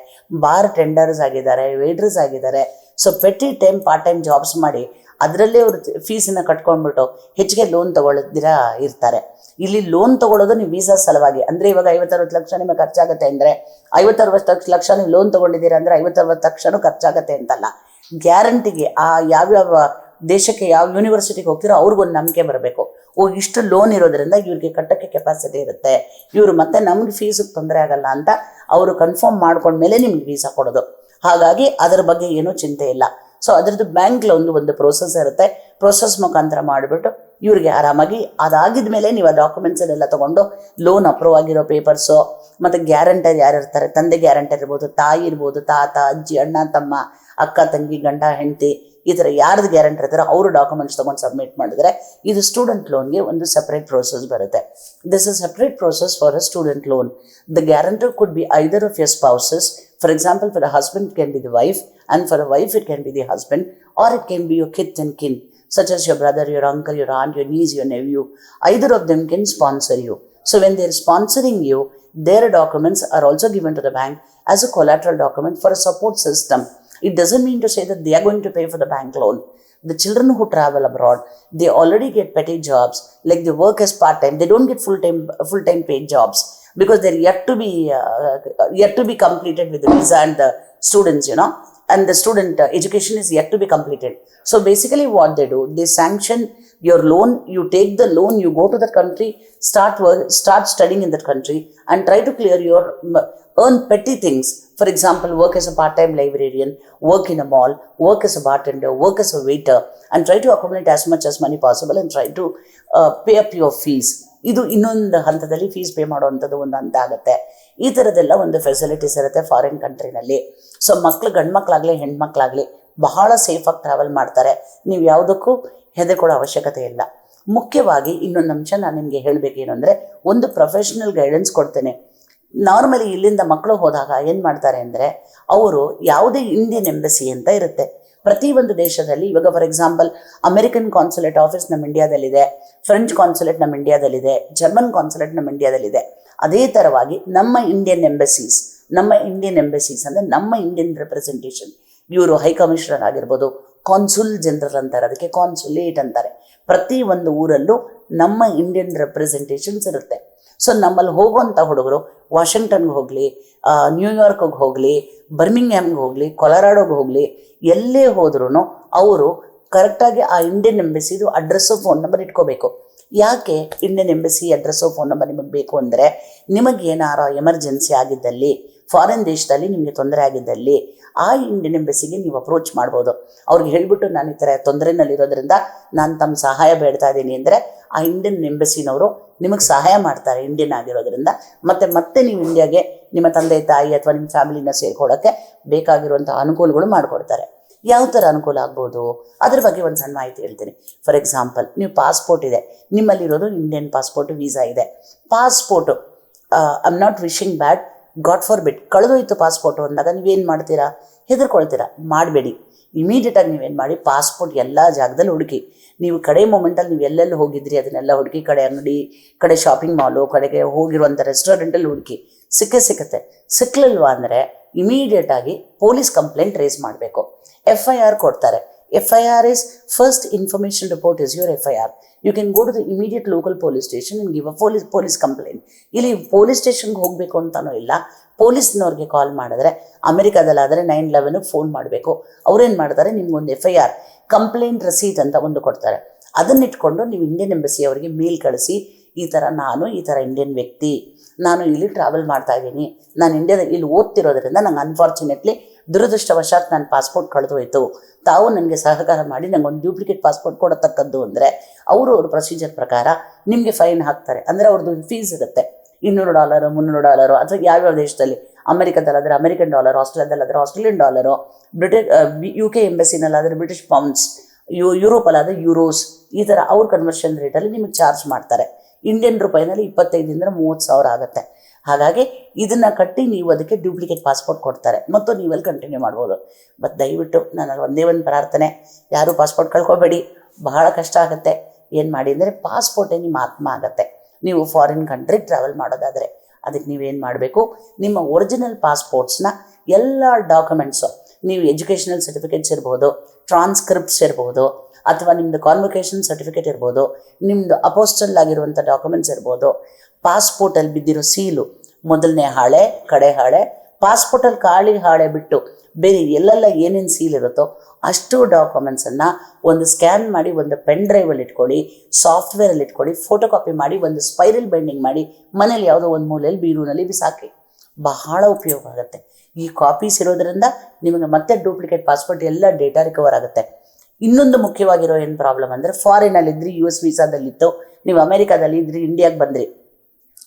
ಬಾರ್ ಟೆಂಡರ್ಸ್ ಆಗಿದ್ದಾರೆ ವೇಟ್ರಸ್ ಆಗಿದ್ದಾರೆ. So petty time part time jobs ಮಾಡಿ ಅದರಲ್ಲೇ ಅವರು ಫೀಸನ್ನು ಕಟ್ಕೊಂಡ್ಬಿಟ್ಟು ಹೆಚ್ಚಿಗೆ ಲೋನ್ ತಗೊಳ್ಳೋದಿರ ಇರ್ತಾರೆ. ಇಲ್ಲಿ ಲೋನ್ ತಗೊಳ್ಳೋದು ನೀವು ವೀಸಾ ಸಲುವಾಗಿ. ಅಂದರೆ ಇವಾಗ ಐವತ್ತರವತ್ತು ಲಕ್ಷ ನಿಮಗೆ ಖರ್ಚಾಗುತ್ತೆ ಅಂದರೆ ಐವತ್ತರವತ್ತು ಲಕ್ಷ ನೀವು ಲೋನ್ ತಗೊಂಡಿದ್ದೀರಾ ಅಂದರೆ ಐವತ್ತರವತ್ತು ಲಕ್ಷನೂ ಖರ್ಚಾಗತ್ತೆ ಅಂತಲ್ಲ. ಗ್ಯಾರಂಟಿಗೆ ಆ ಯಾವ್ಯಾವ ದೇಶಕ್ಕೆ ಯಾವ ಯೂನಿವರ್ಸಿಟಿಗೆ ಹೋಗ್ತಿರೋ ಅವ್ರಿಗೊಂದು ನಂಬಿಕೆ ಬರಬೇಕು. ಓ, ಇಷ್ಟು ಲೋನ್ ಇರೋದ್ರಿಂದ ಇವ್ರಿಗೆ ಕಟ್ಟಕ್ಕೆ ಕೆಪಾಸಿಟಿ ಇರುತ್ತೆ. ಇವರು ಮತ್ತೆ ನಮ್ಗೆ ಫೀಸಿಗೆ ತೊಂದರೆ ಆಗಲ್ಲ ಅಂತ ಅವರು ಕನ್ಫರ್ಮ್ ಮಾಡ್ಕೊಂಡ್ಮೇಲೆ ನಿಮ್ಗೆ ವೀಸಾ ಕೊಡೋದು. ಹಾಗಾಗಿ ಅದರ ಬಗ್ಗೆ ಏನೂ ಚಿಂತೆ ಇಲ್ಲ. ಸೊ ಅದರದ್ದು ಬ್ಯಾಂಕ್ ಲೋನ್ ಒಂದು ಪ್ರೋಸೆಸ್ ಇರುತ್ತೆ. ಪ್ರೋಸೆಸ್ ಮುಖಾಂತರ ಮಾಡಿಬಿಟ್ಟು ಇವ್ರಿಗೆ ಆರಾಮಾಗಿ ಅದಾಗಿದ ಮೇಲೆ ನೀವು ಆ ಡಾಕ್ಯುಮೆಂಟ್ಸನ್ನೆಲ್ಲ ತೊಗೊಂಡು ಲೋನ್ ಅಪ್ರೂವ್ ಆಗಿರೋ ಪೇಪರ್ಸು ಮತ್ತು ಗ್ಯಾರಂಟರ್ ಯಾರು ಇರ್ತಾರೆ, ತಂದೆ ಗ್ಯಾರಂಟರ್ ಇರ್ಬೋದು, ತಾಯಿ ಇರ್ಬೋದು, ತಾತ, ಅಜ್ಜಿ, ಅಣ್ಣ, ತಮ್ಮ, ಅಕ್ಕ, ತಂಗಿ, ಗಂಡ, ಹೆಂಡತಿ ಈ ಥರ ಯಾರ್ದು ಗ್ಯಾರಂಟರ್ ಇರ್ತಾರೋ ಅವರು ಡಾಕ್ಯುಮೆಂಟ್ಸ್ ತೊಗೊಂಡು ಸಬ್ಮಿಟ್ ಮಾಡಿದ್ರೆ ಇದು ಸ್ಟೂಡೆಂಟ್ ಲೋನ್ಗೆ ಒಂದು ಸಪ್ರೇಟ್ ಪ್ರೋಸೆಸ್ ಬರುತ್ತೆ. This is separate process for a student loan the guarantor could be either of your spouses for example for a husband can be the wife And for a wife, it can be the husband or it can be your kith and kin, such as your brother, your uncle, your aunt, your niece, your nephew. Either of them can sponsor you. So when they're sponsoring you, their documents are also given to the bank as a collateral document for a support system. It doesn't mean to say that they are going to pay for the bank loan. The children who travel abroad, they already get petty jobs, like they work as part time. They don't get full time full time paid jobs because they're yet to be uh, uh, yet to be completed with the visa and the students. You know, and the student uh, education is yet to be completed. So basically, what they do, they sanction your loan. You take the loan, you go to that country, start work, start studying in that country, and try to clear your earn petty things. For example, work as a part-time librarian, work in a mall, work as a bartender, work as a waiter, and try to accumulate as much as money possible and try to uh, pay up your fees. ಇದು ಇನ್ನೊಂದು ಹಂತದಲ್ಲಿ ಫೀಸ್ ಪೇ ಮಾಡುವಂಥದ್ದು ಒಂದು ಹಂತ ಆಗುತ್ತೆ. ಈ ಥರದ್ದೆಲ್ಲ ಒಂದು ಫೆಸಿಲಿಟೀಸ್ ಇರುತ್ತೆ ಫಾರಿನ್ ಕಂಟ್ರಿನಲ್ಲಿ ಸೊ ಮಕ್ಳು ಗಂಡು ಮಕ್ಕಳಾಗಲಿ ಹೆಣ್ಮಕ್ಳಾಗಲಿ ಬಹಳ ಸೇಫಾಗಿ ಟ್ರಾವೆಲ್ ಮಾಡ್ತಾರೆ. ನೀವು ಯಾವುದಕ್ಕೂ ಹೆದರ್ಕೊಳ್ಳೋ ಅವಶ್ಯಕತೆ ಇಲ್ಲ. ಮುಖ್ಯವಾಗಿ ಇನ್ನೊಂದು ಅಂಶ ನಾನು ನಿಮಗೆ ಹೇಳಬೇಕೇನು ಅಂದರೆ ಒಂದು ಪ್ರೊಫೆಷ್ನಲ್ ಗೈಡೆನ್ಸ್ ಕೊಡ್ತೇನೆ. ನಾರ್ಮಲಿ ಇಲ್ಲಿಂದ ಮಕ್ಕಳು ಹೋದಾಗ ಏನು ಮಾಡ್ತಾರೆ ಅಂದರೆ ಅವರು ಯಾವುದೇ ಇಂಡಿಯನ್ ಎಂಬಸಿ ಅಂತ ಇರುತ್ತೆ. ಪ್ರತಿ ಒಂದು ದೇಶದಲ್ಲಿ, ಇವಾಗ for example American consulate office ನಮ್ಮ ಇಂಡಿಯಾದಲ್ಲಿದೆ ಫ್ರೆಂಚ್ ಕಾನ್ಸುಲೇಟ್ ನಮ್ಮ ಇಂಡಿಯಾದಲ್ಲಿದೆ ಜರ್ಮನ್ ಕಾನ್ಸುಲೇಟ್ ನಮ್ಮ ಇಂಡಿಯಾದಲ್ಲಿದೆ ಅದೇ ತರವಾಗಿ ನಮ್ಮ ಇಂಡಿಯನ್ ಎಂಬಸೀಸ್ ನಮ್ಮ ಇಂಡಿಯನ್ ಎಂಬಸೀಸ್ ಅಂದರೆ ನಮ್ಮ ಇಂಡಿಯನ್ ರೆಪ್ರೆಸೆಂಟೇಷನ್ ಇವರು ಹೈ ಕಮಿಷನರ್ ಆಗಿರ್ಬೋದು ಕಾನ್ಸುಲ್ ಜನರಲ್ ಅಂತಾರೆ, ಅದಕ್ಕೆ ಕಾನ್ಸುಲೇಟ್ ಅಂತಾರೆ. ಪ್ರತಿ ಒಂದು ಊರಲ್ಲೂ ನಮ್ಮ ಇಂಡಿಯನ್ ರೆಪ್ರೆಸೆಂಟೇಷನ್ಸ್ ಇರುತ್ತೆ. ಸೊ ನಮ್ಮಲ್ಲಿ ಹೋಗುವಂಥ ಹುಡುಗರು ವಾಷಿಂಗ್ಟನ್ಗೆ ಹೋಗಲಿ ನ್ಯೂಯಾರ್ಕ್ಗೆ ಹೋಗಲಿ ಬರ್ಮಿಂಗ್ಹ್ಯಾಮ್ಗೆ ಹೋಗಲಿ ಕೊಲರಾಡೋಗೆ ಹೋಗಲಿ, ಎಲ್ಲೇ ಹೋದ್ರೂ ಅವರು ಕರೆಕ್ಟಾಗಿ ಆ ಇಂಡಿಯನ್ ಎಂಬಸಿದು ಅಡ್ರೆಸ್ಸು ಫೋನ್ ನಂಬರ್ ಇಟ್ಕೋಬೇಕು. ಯಾಕೆ Indian embassy address phone number ನಿಮಗೆ ಬೇಕು ಅಂದರೆ ನಿಮಗೆ ಏನಾರ ಎಮರ್ಜೆನ್ಸಿ ಆಗಿದ್ದಲ್ಲಿ ಫಾರಿನ್ ದೇಶದಲ್ಲಿ ನಿಮಗೆ ತೊಂದರೆ ಆಗಿದ್ದಲ್ಲಿ ಆ ಇಂಡಿಯನ್ ಎಂಬಸಿಗೆ ನೀವು ಅಪ್ರೋಚ್ ಮಾಡ್ಬೋದು. ಅವ್ರಿಗೆ ಹೇಳಿಬಿಟ್ಟು ನಾನು ಈ ಥರ ತೊಂದರೆನಲ್ಲಿರೋದ್ರಿಂದ ನಾನು ತಮ್ಮ ಸಹಾಯ ಬೇಡ್ತಾ ಇದ್ದೀನಿ ಅಂದರೆ ಆ ಇಂಡಿಯನ್ ಎಂಬಸಿನವರು ನಿಮಗೆ ಸಹಾಯ ಮಾಡ್ತಾರೆ, ಇಂಡಿಯನ್ ಆಗಿರೋದ್ರಿಂದ. ಮತ್ತೆ ಮತ್ತೆ ನೀವು ಇಂಡಿಯಾಗೆ ನಿಮ್ಮ ತಂದೆ, ತಾಯಿ ಅಥವಾ ನಿಮ್ಮ ಫ್ಯಾಮಿಲಿನ ಸೇರ್ಕೊಳ್ಳೋಕ್ಕೆ ಬೇಕಾಗಿರುವಂಥ ಅನುಕೂಲಗಳು ಮಾಡಿಕೊಡ್ತಾರೆ. ಯಾವ ಥರ ಅನುಕೂಲ ಆಗ್ಬೋದು? ಅದ್ರ ಬಗ್ಗೆ ಒಂದು ಸಣ್ಣ ಮಾಹಿತಿ ಹೇಳ್ತೀನಿ. ಫಾರ್ ಎಕ್ಸಾಂಪಲ್ ನೀವು ಪಾಸ್ಪೋರ್ಟ್ ಇದೆ. ನಿಮ್ಮಲ್ಲಿರೋದು ಇಂಡಿಯನ್ ಪಾಸ್ಪೋರ್ಟ್ ವೀಸಾ ಇದೆ. Passport I am not wishing bad God forbid ಕಳೆದೋಯ್ತು passport ಅಂದಾಗ ನೀವೇನು ಮಾಡ್ತೀರಾ? ಹೆದರ್ಕೊಳ್ತೀರಾ? ಮಾಡಬೇಡಿ. ಇಮಿಡಿಯೇಟಾಗಿ ನೀವೇನು ಮಾಡಿ ಪಾಸ್ಪೋರ್ಟ್ ಎಲ್ಲ ಜಾಗದಲ್ಲಿ ಹುಡುಕಿ. ನೀವು ಕಡೆ ಮೂಮೆಂಟಲ್ಲಿ ನೀವು ಎಲ್ಲೆಲ್ಲಿ ಹೋಗಿದ್ರಿ, ಅದನ್ನೆಲ್ಲ ಹುಡುಕಿ, ಕಡೆ ಅಂಗಡಿ, ಕಡೆ ಶಾಪಿಂಗ್ ಮಾಲು ಕಡೆಗೆ ಹೋಗಿರುವಂಥ ರೆಸ್ಟೋರೆಂಟಲ್ಲಿ ಹುಡುಕಿ. ಸಿಕ್ಕೇ ಸಿಕ್ಕತ್ತೆ. ಸಿಕ್ಕಲಿಲ್ವಾ ಅಂದರೆ ಇಮಿಡಿಯೇಟಾಗಿ ಪೊಲೀಸ್ ಕಂಪ್ಲೇಂಟ್ ರೇಸ್ ಮಾಡಬೇಕು. ಎಫ್ ಐ ಆರ್ ಕೊಡ್ತಾರೆ. First is report is your F I R you can go to the immediate local police station give a police police complaint ಇಲ್ಲಿ ಪೊಲೀಸ್ ಸ್ಟೇಷನ್ಗೆ ಹೋಗಬೇಕು ಅಂತಲೂ ಇಲ್ಲ. ಪೊಲೀಸ್ನವ್ರಿಗೆ ಕಾಲ್ ಮಾಡಿದ್ರೆ, ಅಮೆರಿಕಾದಲ್ಲಾದರೆ ನೈನ್ ಲೆವೆನ್ಗೆ ಫೋನ್ ಮಾಡಬೇಕು. ಅವ್ರೇನು ಮಾಡ್ತಾರೆ? ನಿಮ್ಗೊಂದು F I R complaint receipt ಅಂತ ಒಂದು ಕೊಡ್ತಾರೆ. ಅದನ್ನಿಟ್ಕೊಂಡು ನೀವು ಇಂಡಿಯನ್ ಎಂಬಸಿ ಅವರಿಗೆ ಮೇಲ್ ಕಳಿಸಿ, ಈ ಥರ ನಾನು, ಈ ಥರ ಇಂಡಿಯನ್ ವ್ಯಕ್ತಿ, ನಾನು ಇಲ್ಲಿ ಟ್ರಾವೆಲ್ ಮಾಡ್ತಾ ಇದ್ದೀನಿ. ನಾನು ಇಂಡಿಯಾದಲ್ಲಿ ಇಲ್ಲಿ ಓದ್ತಿರೋದ್ರಿಂದ ನಂಗೆ ಅನ್ಫಾರ್ಚುನೇಟ್ಲಿ ದುರದೃಷ್ಟವಶಾತ್ ನನ್ನ ಪಾಸ್ಪೋರ್ಟ್ ಕಳೆದು ಹೋಯಿತು. ತಾವು ನನಗೆ ಸಹಕಾರ ಮಾಡಿ ನಂಗೆ ಒಂದು ಡ್ಯೂಪ್ಲಿಕೇಟ್ ಪಾಸ್ಪೋರ್ಟ್ ಕೊಡತಕ್ಕದ್ದು ಅಂದರೆ ಅವರು ಅವ್ರ ಪ್ರೊಸೀಜರ್ ಪ್ರಕಾರ ನಿಮಗೆ ಫೈನ್ ಹಾಕ್ತಾರೆ. ಅಂದರೆ ಅವ್ರದ್ದು ಫೀಸ್ ಇರುತ್ತೆ. ಇನ್ನೂರು ಡಾಲರು ಮುನ್ನೂರು ಡಾಲರು ಅಥವಾ ಯಾವ್ಯಾವ ದೇಶದಲ್ಲಿ? ಅಮೆರಿಕದಲ್ಲಾದರೆ American dollar ಆಸ್ಟ್ರೇಲಿಯಾದಲ್ಲಾದರೆ Australian dollar British U K ಎಂಬಸಿನಲ್ಲಾದರೆ British pounds you ಯುರೋಪಲ್ಲಾದರೆ ಯುರೋಸ್ ಈ ಥರ ಅವ್ರ ಕನ್ವರ್ಷನ್ ರೇಟಲ್ಲಿ ನಿಮಗೆ ಚಾರ್ಜ್ ಮಾಡ್ತಾರೆ. ಇಂಡಿಯನ್ ರೂಪಾಯಿನಲ್ಲಿ ಇಪ್ಪತ್ತೈದರಿಂದ ಮೂವತ್ತು ಸಾವಿರ ಆಗುತ್ತೆ. ಹಾಗಾಗಿ ಇದನ್ನು ಕಟ್ಟಿ ನೀವು ಅದಕ್ಕೆ ಡ್ಯೂಪ್ಲಿಕೇಟ್ ಪಾಸ್ಪೋರ್ಟ್ ಕೊಡ್ತಾರೆ. ಮತ್ತು ನೀವಲ್ಲಿ ಕಂಟಿನ್ಯೂ ಮಾಡ್ಬೋದು. ಬಟ್ ದಯವಿಟ್ಟು ನಾನು ಒಂದೇ ಒಂದು ಪ್ರಾರ್ಥನೆ. ಯಾರೂ ಪಾಸ್ಪೋರ್ಟ್ ಕಳ್ಕೊಬೇಡಿ. ಬಹಳ ಕಷ್ಟ ಆಗುತ್ತೆ. ಏನು ಮಾಡಿ ಅಂದರೆ ಪಾಸ್ಪೋರ್ಟೇ ನಿಮ್ಮ ಆತ್ಮ ಆಗುತ್ತೆ. ನೀವು ಫಾರಿನ್ ಕಂಟ್ರಿ ಟ್ರಾವೆಲ್ ಮಾಡೋದಾದರೆ ಅದಕ್ಕೆ ನೀವೇನು ಮಾಡಬೇಕು? ನಿಮ್ಮ ಒರಿಜಿನಲ್ ಪಾಸ್ಪೋರ್ಟ್ಸ್ನ ಎಲ್ಲ ಡಾಕ್ಯುಮೆಂಟ್ಸು ನೀವು ಎಜುಕೇಷನಲ್ ಸರ್ಟಿಫಿಕೇಟ್ಸ್ ಇರ್ಬೋದು ಟ್ರಾನ್ಸ್ಕ್ರಿಪ್ಟ್ಸ್ ಇರ್ಬೋದು, ಅಥವಾ ನಿಮ್ಮದು ಕಾನ್ವೊಕೇಶನ್ ಸರ್ಟಿಫಿಕೇಟ್ ಇರ್ಬೋದು ನಿಮ್ಮದು ಅಪೋಸ್ಟಲ್ ಆಗಿರುವಂಥ ಡಾಕ್ಯುಮೆಂಟ್ಸ್ ಇರ್ಬೋದು ಪಾಸ್ಪೋರ್ಟಲ್ಲಿ ಬಿದ್ದಿರೋ ಸೀಲು. ಮೊದಲನೇ ಹಾಳೆ, ಕಡೆ ಹಾಳೆ ಪಾಸ್ಪೋರ್ಟಲ್ಲಿ ಖಾಲಿ ಹಾಳೆ ಬಿಟ್ಟು ಬೇರೆ ಎಲ್ಲೆಲ್ಲ ಏನೇನು ಸೀಲ್ ಇರುತ್ತೋ ಅಷ್ಟು ಡಾಕ್ಯುಮೆಂಟ್ಸನ್ನು ಒಂದು ಸ್ಕ್ಯಾನ್ ಮಾಡಿ, ಒಂದು ಪೆನ್ ಡ್ರೈವಲ್ಲಿ ಇಟ್ಕೊಳ್ಳಿ ಸಾಫ್ಟ್ವೇರಲ್ಲಿ ಇಟ್ಕೊಳ್ಳಿ ಫೋಟೋ ಕಾಪಿ ಮಾಡಿ, ಒಂದು ಸ್ಪೈರಲ್ ಬೈಂಡಿಂಗ್ ಮಾಡಿ, ಮನೇಲಿ ಯಾವುದೋ ಒಂದು ಮೂಲೆಯಲ್ಲಿ ಬೀರೂನಲ್ಲಿ ಬಿಸಾಕಿ. ಬಹಳ ಉಪಯೋಗ ಆಗುತ್ತೆ. ಈ ಕಾಪೀಸ್ ಇರೋದ್ರಿಂದ ನಿಮಗೆ ಮತ್ತೆ ಡೂಪ್ಲಿಕೇಟ್ ಪಾಸ್ಪೋರ್ಟ್ ಎಲ್ಲ ಡೇಟಾ ರಿಕವರ್ ಆಗುತ್ತೆ. ಇನ್ನೊಂದು ಮುಖ್ಯವಾಗಿರೋ ಏನು ಪ್ರಾಬ್ಲಮ್ ಅಂದರೆ ಫಾರಿನಲ್ಲಿದ್ದರೆ ಯು ಎಸ್ ವೀಸಾದಲ್ಲಿತ್ತು ನೀವು ಅಮೇರಿಕಾದಲ್ಲಿ ಇದ್ರಿ ಇಂಡಿಯಾಗೆ ಬಂದ್ರಿ.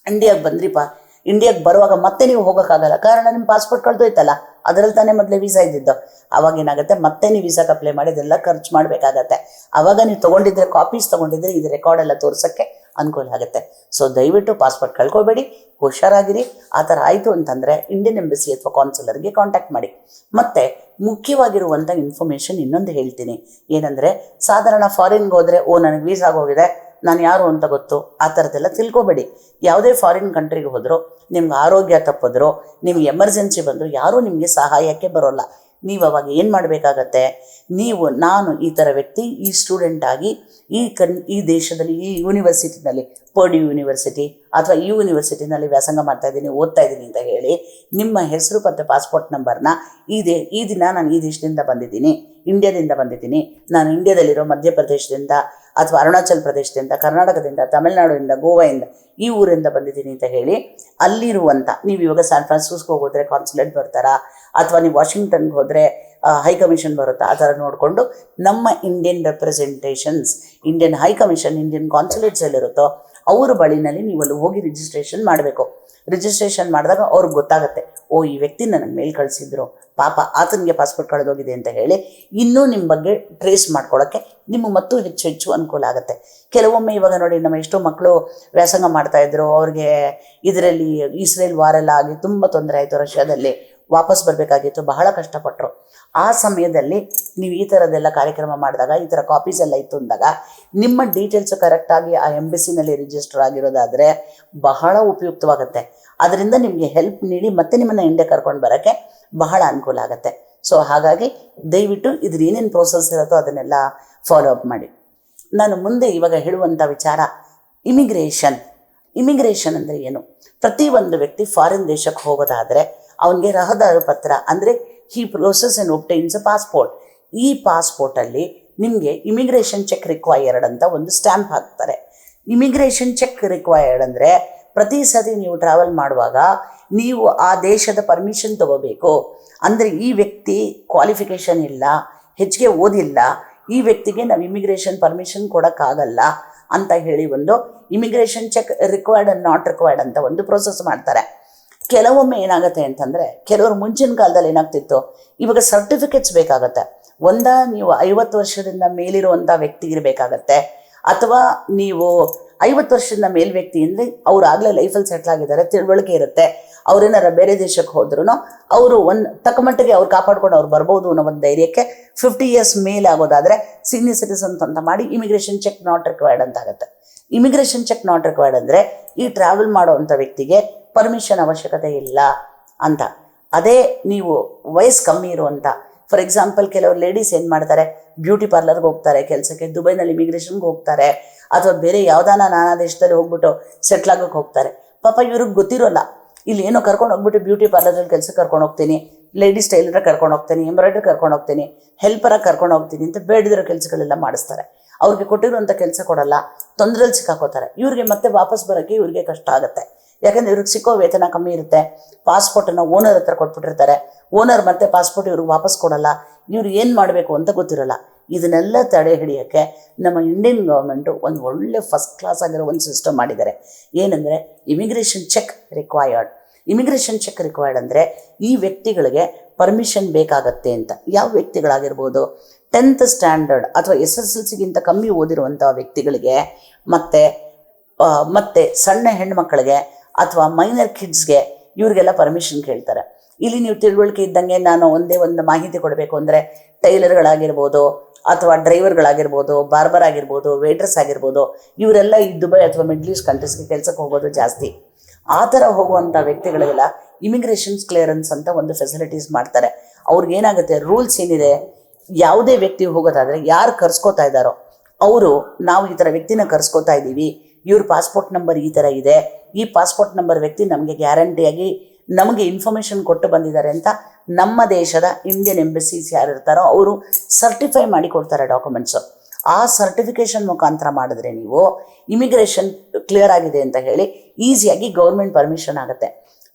ಇಂಡಿಯಾಗೆ ಬಂದ್ರಿಪ್ಪ ಇಂಡಿಯಾಗೆ ಬರುವಾಗ ಮತ್ತೆ ನೀವು ಹೋಗೋಕ್ಕಾಗಲ್ಲ. ಕಾರಣ ನಿಮ್ಮ ಪಾಸ್ಪೋರ್ಟ್ ಕಳ್ದೋಯ್ತಲ್ಲ. ಅದರಲ್ಲಿ ತಾನೇ ಮೊದ್ಲೇ ವೀಸಾ ಇದ್ದಿದ್ದು. ಅವಾಗ ಏನಾಗುತ್ತೆ? ಮತ್ತೆ ನೀವು ವೀಸಾಕ್ಕೆ ಅಪ್ಲೈ ಮಾಡಿ ಇದೆಲ್ಲ ಖರ್ಚು ಮಾಡಬೇಕಾಗತ್ತೆ. ಅವಾಗ ನೀವು ತಗೊಂಡಿದ್ರೆ ಕಾಪೀಸ್ ತಗೊಂಡಿದ್ರೆ ಇದು ರೆಕಾರ್ಡ್ ಎಲ್ಲ ತೋರ್ಸಕ್ಕೆ ಅನುಕೂಲ ಆಗುತ್ತೆ. ಸೊ ದಯವಿಟ್ಟು ಪಾಸ್ಪೋರ್ಟ್ ಕಳ್ಕೊಬೇಡಿ. ಹುಷಾರಾಗಿರಿ. ಆ ಥರ ಆಯಿತು ಅಂತಂದರೆ ಇಂಡಿಯನ್ ಎಂಬಸಿ ಅಥವಾ ಕಾನ್ಸುಲರ್ಗೆ ಕಾಂಟ್ಯಾಕ್ಟ್ ಮಾಡಿ. ಮತ್ತು ಮುಖ್ಯವಾಗಿರುವಂಥ ಇನ್ಫಾರ್ಮೇಷನ್ ಇನ್ನೊಂದು ಹೇಳ್ತೀನಿ. ಏನಂದರೆ, ಸಾಧಾರಣ ಫಾರಿನ್ಗೆ ಹೋದರೆ, ಓ, ನನಗೆ ವೀಸಾ ಹೋಗಿದೆ ನಾನು ಯಾರು ಅಂತ ಗೊತ್ತು? ಆ ಥರದ್ದೆಲ್ಲ ತಿಳ್ಕೊಬೇಡಿ. ಯಾವುದೇ ಫಾರಿನ್ ಕಂಟ್ರಿಗೆ ಹೋದರೂ, ನಿಮ್ಗೆ ಆರೋಗ್ಯ ತಪ್ಪಿದ್ರು, ನಿಮ್ಗೆ ಎಮರ್ಜೆನ್ಸಿ ಬಂದರೂ, ಯಾರೂ ನಿಮಗೆ ಸಹಾಯಕ್ಕೆ ಬರೋಲ್ಲ. ನೀವು ಅವಾಗ ಏನು ಮಾಡಬೇಕಾಗತ್ತೆ? ನೀವು, ನಾನು ಈ ಥರ ವ್ಯಕ್ತಿ, ಈ ಸ್ಟೂಡೆಂಟ್ ಆಗಿ ಈ ಕನ್, ಈ ದೇಶದಲ್ಲಿ, ಈ ಯೂನಿವರ್ಸಿಟಿನಲ್ಲಿ ಪರ್ಡಿ ಯೂನಿವರ್ಸಿಟಿ ಅಥವಾ ಈ ಯೂನಿವರ್ಸಿಟಿನಲ್ಲಿ ವ್ಯಾಸಂಗ ಮಾಡ್ತಾ ಇದ್ದೀನಿ, ಓದ್ತಾ ಇದ್ದೀನಿ ಅಂತ ಹೇಳಿ ನಿಮ್ಮ ಹೆಸರು ಮತ್ತು ಪಾಸ್ಪೋರ್ಟ್ ನಂಬರ್ನ ಈ ದೇ, ಈ ದಿನ ನಾನು ಈ ದೇಶದಿಂದ ಬಂದಿದ್ದೀನಿ ಇಂಡಿಯಾದಿಂದ ಬಂದಿದ್ದೀನಿ. ನಾನು ಇಂಡಿಯಾದಲ್ಲಿರೋ ಮಧ್ಯಪ್ರದೇಶದಿಂದ ಅಥವಾ ಅರುಣಾಚಲ್ ಪ್ರದೇಶದಿಂದ, ಕರ್ನಾಟಕದಿಂದ, ತಮಿಳುನಾಡಿನಿಂದ ಗೋವಾದಿಂದ ಈ ಊರಿಂದ ಬಂದಿದ್ದೀನಿ ಅಂತ ಹೇಳಿ ಅಲ್ಲಿರುವಂಥ ನೀವು ಇವಾಗ ಸ್ಯಾನ್ ಫ್ರಾನ್ಸಿಸ್ಕೋಗೆ ಹೋದರೆ ಕಾನ್ಸುಲೇಟ್ ಬರ್ತಾರಾ? ಅಥವಾ ನೀವು ವಾಷಿಂಗ್ಟನ್ಗೆ ಹೋದರೆ ಹೈ ಕಮಿಷನ್ ಬರುತ್ತಾ? ಆ ಥರ ನೋಡಿಕೊಂಡು ನಮ್ಮ Indian representations Indian high commission Indian ಕಾನ್ಸುಲೇಟ್ಸಲ್ಲಿರುತ್ತೋ ಅವ್ರ ಬಳಿನಲ್ಲಿ ನೀವು ಅಲ್ಲಿ ಹೋಗಿ ರಿಜಿಸ್ಟ್ರೇಷನ್ ಮಾಡಬೇಕು. ರಿಜಿಸ್ಟ್ರೇಷನ್ ಮಾಡಿದಾಗ ಅವ್ರಿಗೆ ಗೊತ್ತಾಗುತ್ತೆ, ಓ, ಈ ವ್ಯಕ್ತಿ ನನಗೆ ಮೇಲ್ ಕಳಿಸಿದ್ರು, ಪಾಪ ಆತನಿಗೆ ಪಾಸ್ಪೋರ್ಟ್ ಕಳೆದೋಗಿದೆ ಅಂತ ಹೇಳಿ ಇನ್ನೂ ನಿಮ್ಮ ಬಗ್ಗೆ ಟ್ರೇಸ್ ಮಾಡ್ಕೊಳ್ಳೋಕ್ಕೆ ನಿಮಗೆ ಮತ್ತೂ ಹೆಚ್ಚು ಹೆಚ್ಚು ಅನುಕೂಲ ಆಗುತ್ತೆ. ಕೆಲವೊಮ್ಮೆ ಇವಾಗ ನೋಡಿ ನಮ್ಮ ಎಷ್ಟೋ ಮಕ್ಕಳು ವ್ಯಾಸಂಗ ಮಾಡ್ತಾಯಿದ್ರು ಅವ್ರಿಗೆ ಇದರಲ್ಲಿ ಇಸ್ರೇಲ್ ವಾರೆಲ್ಲ ಆಗಿ ತುಂಬ ತೊಂದರೆ ಆಯಿತು ರಷ್ಯಾದಲ್ಲಿ. ವಾಪಸ್ ಬರಬೇಕಾಗಿತ್ತು, ಬಹಳ ಕಷ್ಟಪಟ್ಟರು ಆ ಸಮಯದಲ್ಲಿ ನೀವು ಈ ಥರದ್ದೆಲ್ಲ ಕಾರ್ಯಕ್ರಮ ಮಾಡಿದಾಗ, ಈ ಥರ ಕಾಪೀಸ್ ಎಲ್ಲ ಇತ್ತು ಅಂದಾಗ, ನಿಮ್ಮ ಡೀಟೇಲ್ಸ್ ಕರೆಕ್ಟಾಗಿ ಆ ಎಂಬಸಿನಲ್ಲಿ ರಿಜಿಸ್ಟರ್ ಆಗಿರೋದಾದರೆ ಬಹಳ ಉಪಯುಕ್ತವಾಗುತ್ತೆ. ಅದರಿಂದ ನಿಮಗೆ ಹೆಲ್ಪ್ ನೀಡಿ ಮತ್ತೆ ನಿಮ್ಮನ್ನು ಇಂಡಿಯಾ ಕರ್ಕೊಂಡು ಬರೋಕ್ಕೆ ಬಹಳ ಅನುಕೂಲ ಆಗುತ್ತೆ. ಸೊ ಹಾಗಾಗಿ ದಯವಿಟ್ಟು ಇದ್ರ ಏನೇನು ಪ್ರೋಸೆಸ್ ಇರುತ್ತೋ ಅದನ್ನೆಲ್ಲ ಫಾಲೋ ಅಪ್ ಮಾಡಿ. ನಾನು ಮುಂದೆ ಇವಾಗ ಹೇಳುವಂಥ ವಿಚಾರ ಇಮಿಗ್ರೇಷನ್ ಇಮಿಗ್ರೇಷನ್ ಅಂದರೆ ಏನು? ಪ್ರತಿ ಒಂದು ವ್ಯಕ್ತಿ ಫಾರಿನ್ ದೇಶಕ್ಕೆ ಹೋಗೋದಾದರೆ ಅವನಿಗೆ ರಹದಾರಿ ಪತ್ರ, ಅಂದರೆ he process and obtains passport ಈ ಪಾಸ್ಪೋರ್ಟಲ್ಲಿ ನಿಮಗೆ ಇಮಿಗ್ರೇಷನ್ ಚೆಕ್ ರಿಕ್ವೈರ್ಡ್ ಅಂತ ಒಂದು ಸ್ಟ್ಯಾಂಪ್ ಹಾಕ್ತಾರೆ. ಇಮಿಗ್ರೇಷನ್ ಚೆಕ್ ರಿಕ್ವೈರ್ಡ್ ಅಂದರೆ ಪ್ರತಿ ಸತಿ ನೀವು ಟ್ರಾವೆಲ್ ಮಾಡುವಾಗ ನೀವು ಆ ದೇಶದ ಪರ್ಮಿಷನ್ ತಗೋಬೇಕು. ಅಂದರೆ ಈ ವ್ಯಕ್ತಿ ಕ್ವಾಲಿಫಿಕೇಷನ್ ಇಲ್ಲ, ಹೆಚ್ಚಿಗೆ ಓದಿಲ್ಲ, ಈ ವ್ಯಕ್ತಿಗೆ ನಾವು ಇಮಿಗ್ರೇಷನ್ ಪರ್ಮಿಷನ್ ಕೊಡೋಕ್ಕಾಗಲ್ಲ ಅಂತ ಹೇಳಿ ಒಂದು immigration check required and not required ಅಂತ ಒಂದು ಪ್ರೋಸೆಸ್ ಮಾಡ್ತಾರೆ. ಕೆಲವೊಮ್ಮೆ ಏನಾಗುತ್ತೆ ಅಂತಂದರೆ, ಕೆಲವರು ಮುಂಚಿನ ಕಾಲದಲ್ಲಿ ಏನಾಗ್ತಿತ್ತು? ಇವಾಗ ಸರ್ಟಿಫಿಕೇಟ್ಸ್ ಬೇಕಾಗತ್ತೆ. ಒಂದ ನೀವು ಐವತ್ತು ವರ್ಷದಿಂದ ಮೇಲಿರುವಂಥ ವ್ಯಕ್ತಿಗಿರಬೇಕಾಗತ್ತೆ ಅಥವಾ ನೀವು ಐವತ್ತು ವರ್ಷದಿಂದ ಮೇಲ್ ವ್ಯಕ್ತಿ ಅಂದರೆ ಅವ್ರು ಆಗಲೇ ಲೈಫಲ್ಲಿ ಸೆಟ್ಲ್ ಆಗಿದ್ದಾರೆ, ತಿಳುವಳಿಕೆ ಇರುತ್ತೆ. ಅವ್ರೇನಾರ ಬೇರೆ ದೇಶಕ್ಕೆ ಹೋದ್ರೂ ಅವರು ಒಂದು ತಕ್ಕಮಟ್ಟಿಗೆ ಅವ್ರು ಕಾಪಾಡ್ಕೊಂಡು ಅವ್ರು ಬರ್ಬೋದು ಅನ್ನೋ ಒಂದು ಧೈರ್ಯಕ್ಕೆ ಫಿಫ್ಟಿ ಇಯರ್ಸ್ ಮೇಲೆ ಆಗೋದಾದರೆ ಸೀನಿಯರ್ ಸಿಟಿಸನ್ ಅಂತ ಮಾಡಿ ಇಮಿಗ್ರೇಷನ್ ಚೆಕ್ ನಾಟ್ ರಿಕ್ವೈರ್ಡ್ ಅಂತ ಆಗುತ್ತೆ. ಇಮಿಗ್ರೇಷನ್ ಚೆಕ್ ನಾಟ್ ರಿಕ್ವೈರ್ಡ್ ಅಂದರೆ ಈ ಟ್ರಾವೆಲ್ ಮಾಡುವಂಥ ವ್ಯಕ್ತಿಗೆ ಪರ್ಮಿಷನ್ ಅವಶ್ಯಕತೆ ಇಲ್ಲ ಅಂತ. ಅದೇ ನೀವು ವಯಸ್ಸು ಕಮ್ಮಿ ಇರುವಂಥ ಫಾರ್ ಎಕ್ಸಾಂಪಲ್ ಕೆಲವರು ಲೇಡೀಸ್ ಏನು ಮಾಡ್ತಾರೆ? ಬ್ಯೂಟಿ ಪಾರ್ಲರ್ಗೆ ಹೋಗ್ತಾರೆ, ಕೆಲಸಕ್ಕೆ ದುಬೈನಲ್ಲಿ ಇಮಿಗ್ರೇಷನ್ಗೆ ಹೋಗ್ತಾರೆ, ಅಥವಾ ಬೇರೆ ಯಾವ್ದಾನ ನಾನಾ ದೇಶದಲ್ಲಿ ಹೋಗ್ಬಿಟ್ಟು ಸೆಟ್ಲ್ ಆಗೋಕೆ ಹೋಗ್ತಾರೆ. ಪಾಪ ಇವ್ರಿಗೆ ಗೊತ್ತಿರೋಲ್ಲ. ಇಲ್ಲಿ ಏನೋ ಕರ್ಕೊಂಡು ಹೋಗ್ಬಿಟ್ಟು ಬ್ಯೂಟಿ ಪಾರ್ಲರಲ್ಲಿ ಕೆಲಸಕ್ಕೆ ಕರ್ಕೊಂಡು ಹೋಗ್ತೀನಿ ಲೇಡೀಸ್ ಟೈಲರ್ ಕರ್ಕೊಂಡು ಹೋಗ್ತೀನಿ ಎಂಬ್ರಾಯ್ಡ್ರಿ ಕರ್ಕೊಂಡು ಹೋಗ್ತೀನಿ ಹೆಲ್ಪರಾಗಿ ಕರ್ಕೊಂಡು ಹೋಗ್ತೀನಿ ಅಂತ ಬೇಡದಿರೋ ಕೆಲಸಗಳೆಲ್ಲ ಮಾಡಿಸ್ತಾರೆ. ಅವ್ರಿಗೆ ಕೊಟ್ಟಿರುವಂಥ ಕೆಲಸ ಕೊಡಲ್ಲ ತೊಂದರೆಯಲ್ಲಿ ಸಿಕ್ಕಾಕೋತಾರೆ. ಇವ್ರಿಗೆ ಮತ್ತೆ ವಾಪಸ್ ಬರೋಕ್ಕೆ ಇವ್ರಿಗೆ ಕಷ್ಟ ಆಗುತ್ತೆ. ಯಾಕಂದ್ರೆ ಇವ್ರಿಗೆ ಸಿಕ್ಕೋ ವೇತನ ಕಮ್ಮಿ ಇರುತ್ತೆ. ಪಾಸ್ಪೋರ್ಟನ್ನು ಓನರ್ ಹತ್ರ ಕೊಟ್ಬಿಟ್ಟಿರ್ತಾರೆ. ಓನರ್ ಮತ್ತೆ ಪಾಸ್ಪೋರ್ಟ್ ಇವ್ರಿಗೆ ವಾಪಸ್ ಕೊಡಲ್ಲ. ಇವ್ರು ಏನು ಮಾಡಬೇಕು ಅಂತ ಗೊತ್ತಿರಲ್ಲ. ಇದನ್ನೆಲ್ಲ ತಡೆ ಹಿಡಿಯೋಕ್ಕೆ ನಮ್ಮ ಇಂಡಿಯನ್ ಗೌರ್ಮೆಂಟು ಒಂದು ಒಳ್ಳೆ ಫಸ್ಟ್ ಕ್ಲಾಸ್ ಆಗಿರೋ ಒಂದು ಸಿಸ್ಟಮ್ ಮಾಡಿದ್ದಾರೆ. ಏನಂದರೆ immigration check required immigration check required ಅಂದರೆ ಈ ವ್ಯಕ್ತಿಗಳಿಗೆ ಪರ್ಮಿಷನ್ ಬೇಕಾಗತ್ತೆ ಅಂತ. ಯಾವ ವ್ಯಕ್ತಿಗಳಾಗಿರ್ಬೋದು? ಟೆಂತ್ ಸ್ಟ್ಯಾಂಡರ್ಡ್ ಅಥವಾ ಎಸ್ ಎಸ್ ಎಲ್ ಸಿಗಿಂತ ಕಮ್ಮಿ ಓದಿರುವಂಥ ವ್ಯಕ್ತಿಗಳಿಗೆ ಮತ್ತು ಮತ್ತೆ ಸಣ್ಣ ಹೆಣ್ಮಕ್ಳಿಗೆ ಅಥವಾ ಮೈನರ್ ಕಿಡ್ಸ್ಗೆ ಇವ್ರಿಗೆಲ್ಲ ಪರ್ಮಿಷನ್ ಕೇಳ್ತಾರೆ. ಇಲ್ಲಿ ನೀವು ತಿಳುವಳಿಕೆ ಇದ್ದಂಗೆ ನಾನು ಒಂದೇ ಒಂದು ಮಾಹಿತಿ ಕೊಡಬೇಕು ಅಂದರೆ ಟೈಲರ್ಗಳಾಗಿರ್ಬೋದು ಅಥವಾ ಡ್ರೈವರ್ಗಳಾಗಿರ್ಬೋದು ಬಾರ್ಬರ್ ಆಗಿರ್ಬೋದು ವೇಟ್ರಸ್ ಆಗಿರ್ಬೋದು, ಇವರೆಲ್ಲ ಈ ದುಬೈ ಅಥವಾ ಮಿಡ್ಲ್ ಈಸ್ಟ್ ಕಂಟ್ರೀಸ್ಗೆ ಕೆಲಸಕ್ಕೆ ಹೋಗೋದು ಜಾಸ್ತಿ. ಆ ಥರ ಹೋಗುವಂಥ ವ್ಯಕ್ತಿಗಳಿಗೆಲ್ಲ ಇಮಿಗ್ರೇಷನ್ಸ್ ಕ್ಲಿಯರೆನ್ಸ್ ಅಂತ ಒಂದು ಫೆಸಿಲಿಟೀಸ್ ಮಾಡ್ತಾರೆ. ಅವ್ರಿಗೇನಾಗುತ್ತೆ ರೂಲ್ಸ್ ಏನಿದೆ? ಯಾವುದೇ ವ್ಯಕ್ತಿ ಹೋಗೋದಾದರೆ ಯಾರು ಕರ್ಸ್ಕೋತಾ ಇದ್ದಾರೋ, ಅವರು ನಾವು ಈ ಥರ ವ್ಯಕ್ತಿನ ಕರ್ಸ್ಕೋತಾ ಇದ್ದೀವಿ ಇವ್ರ ಪಾಸ್ಪೋರ್ಟ್ ನಂಬರ್ ಈ ಥರ ಇದೆ. ಈ ಪಾಸ್ಪೋರ್ಟ್ ನಂಬರ್ ವ್ಯಕ್ತಿ ನಮಗೆ ಗ್ಯಾರಂಟಿಯಾಗಿ ನಮಗೆ ಇನ್ಫಾರ್ಮೇಷನ್ ಕೊಟ್ಟು ಬಂದಿದ್ದಾರೆ ಅಂತ ನಮ್ಮ ದೇಶದ ಇಂಡಿಯನ್ ಎಂಬಸೀಸ್ ಯಾರು ಇರ್ತಾರೋ ಅವರು ಸರ್ಟಿಫೈ ಮಾಡಿ ಕೊಡ್ತಾರೆ ಡಾಕ್ಯುಮೆಂಟ್ಸು ಆ ಸರ್ಟಿಫಿಕೇಷನ್ ಮುಖಾಂತರ ಮಾಡಿದ್ರೆ ನೀವು ಇಮಿಗ್ರೇಷನ್ ಕ್ಲಿಯರ್ ಆಗಿದೆ ಅಂತ ಹೇಳಿ ಈಸಿಯಾಗಿ ಗೌರ್ಮೆಂಟ್ ಪರ್ಮಿಷನ್ ಆಗುತ್ತೆ.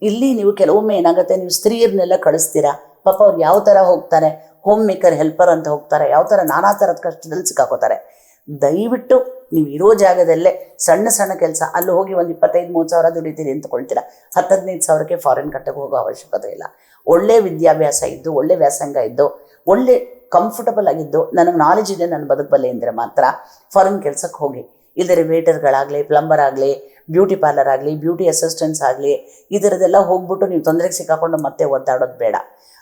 ಇಲ್ಲಿ ನೀವು ಕೆಲವೊಮ್ಮೆ ಏನಾಗುತ್ತೆ, ನೀವು ಸ್ತ್ರೀಯರನ್ನೆಲ್ಲ ಕಳಿಸ್ತೀರಾ? ಪಾಪ ಅವ್ರು ಯಾವ ಥರ ಹೋಗ್ತಾರೆ? ಹೋಮ್ ಮೇಕರ್ ಹೆಲ್ಪರ್ ಅಂತ ಹೋಗ್ತಾರೆ. ಯಾವ ಥರ ನಾನಾ ಥರದ ಕಷ್ಟದಲ್ಲಿ ಸಿಕ್ಕಾಕೋತಾರೆ. ದಯವಿಟ್ಟು ನೀವು ಇರೋ ಜಾಗದಲ್ಲೇ ಸಣ್ಣ ಸಣ್ಣ ಕೆಲಸ, ಅಲ್ಲಿ ಹೋಗಿ ಒಂದು ಇಪ್ಪತ್ತೈದು, ಮೂವತ್ತು ಸಾವಿರ ದುಡಿತೀರಿ ಅಂತ ಕೊಳ್ತೀರಾ ಹತ್ತು ಸಾವಿರಕ್ಕೆ ಫಾರಿನ್ ಕಟ್ಟಕ್ಕೆ ಹೋಗೋ ಅವಶ್ಯಕತೆ ಇಲ್ಲ. ಒಳ್ಳೆ ವಿದ್ಯಾಭ್ಯಾಸ ಇದ್ದು, ಒಳ್ಳೆ ವ್ಯಾಸಂಗ ಇದ್ದು, ಒಳ್ಳೆ ಕಂಫರ್ಟಬಲ್ ಆಗಿದ್ದು, ನನಗೆ ನಾಲೆಜ್ ಇದೆ ನಾನು ಬದುಕಬಲ್ಲೆ ಅಂದರೆ ಮಾತ್ರ ಫಾರಿನ್ ಕೆಲಸಕ್ಕೆ ಹೋಗಿ. ಇದರ ವೇಟರ್ಗಳಾಗಲಿ ಪ್ಲಂಬರ್ ಆಗಲಿ ಬ್ಯೂಟಿ ಪಾರ್ಲರ್ ಆಗಲಿ ಬ್ಯೂಟಿ ಅಸಿಸ್ಟೆಂಟ್ಸ್ ಆಗಲಿ, ಈ ಥರದ್ದೆಲ್ಲ ಹೋಗ್ಬಿಟ್ಟು ನೀವು ತೊಂದರೆಗೆ ಸಿಕ್ಕಾಕೊಂಡು ಮತ್ತೆ ಒದ್ದಾಡೋದು ಬೇಡ.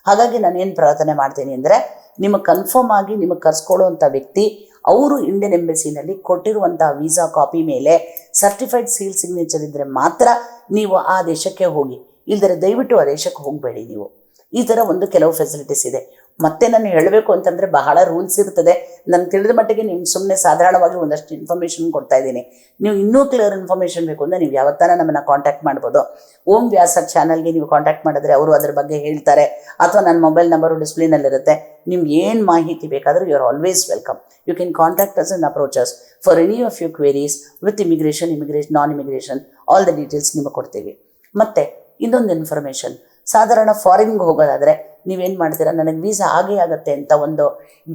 ಹಾಗಾಗಿ ನಾನೇನು ಪ್ರಾರ್ಥನೆ ಮಾಡ್ತೀನಿ ಅಂದರೆ, ನಿಮಗೆ ಕನ್ಫರ್ಮ್ ಆಗಿ ನಿಮಗೆ ಕರ್ಸ್ಕೊಳ್ಳುವಂಥ ವ್ಯಕ್ತಿ ಅವರು ಇಂಡಿಯನ್ ಎಂಬಸಿನಲ್ಲಿ ಕೊಟ್ಟಿರುವಂತಹ ವೀಸಾ ಕಾಪಿ ಮೇಲೆ ಸರ್ಟಿಫೈಡ್ ಸೀಲ್ ಸಿಗ್ನೇಚರ್ ಇದ್ದರೆ ಮಾತ್ರ ನೀವು ಆ ದೇಶಕ್ಕೆ ಹೋಗಿ ಇಲ್ದರೆ ದಯವಿಟ್ಟು ಆ ದೇಶಕ್ಕೆ ಹೋಗಬೇಡಿ ನೀವು. ಈ ಥರ ಒಂದು ಕೆಲವು ಫೆಸಿಲಿಟೀಸ್ ಇದೆ. ಮತ್ತೆ ನಾನು ಹೇಳಬೇಕು ಅಂತಂದರೆ ಬಹಳ ರೂಲ್ಸ್ ಇರ್ತದೆ. ನಾನು ತಿಳಿದ ಮಟ್ಟಿಗೆ ನಿಮ್ಮ ಸುಮ್ಮನೆ ಸಾಧಾರಣವಾಗಿ ಒಂದಷ್ಟು ಇನ್ಫಾರ್ಮೇಷನ್ ಕೊಡ್ತಾ ಇದ್ದೀನಿ. ನೀವು ಇನ್ನೂ ಕ್ಲಿಯರ್ ಇನ್ಫಾರ್ಮೇಷನ್ ಬೇಕು ಅಂದರೆ ನೀವು ಯಾವತ್ತಾನ ನಮ್ಮನ್ನು ಕಾಂಟ್ಯಾಕ್ಟ್ ಮಾಡ್ಬೋದು. ಓಂ ವ್ಯಾಸ ಚಾನಲ್ಗೆ ನೀವು ಕಾಂಟ್ಯಾಕ್ಟ್ ಮಾಡಿದ್ರೆ ಅವರು ಅದ್ರ ಬಗ್ಗೆ ಹೇಳ್ತಾರೆ. ಅಥವಾ ನನ್ನ ಮೊಬೈಲ್ ನಂಬರು ಡಿಸ್ಪ್ಲೇನಲ್ಲಿರುತ್ತೆ ನಿಮ್ಗೆ ಏನು ಮಾಹಿತಿ ಬೇಕಾದರೂ you are always welcome you can contact us and approaches for any of you queries with immigration immigration non immigration all the details ನಿಮಗೆ ಕೊಡ್ತೀವಿ. ಮತ್ತು, ಇನ್ನೊಂದು ಇನ್ಫಾರ್ಮೇಷನ್ ಸಾಧಾರಣ ಫಾರಿನ್ಗೆ ಹೋಗೋದಾದರೆ ನೀವೇನು ಮಾಡ್ತೀರಾ? ನನಗೆ ವೀಸಾ ಆಗೇ ಆಗುತ್ತೆ ಅಂತ ಒಂದು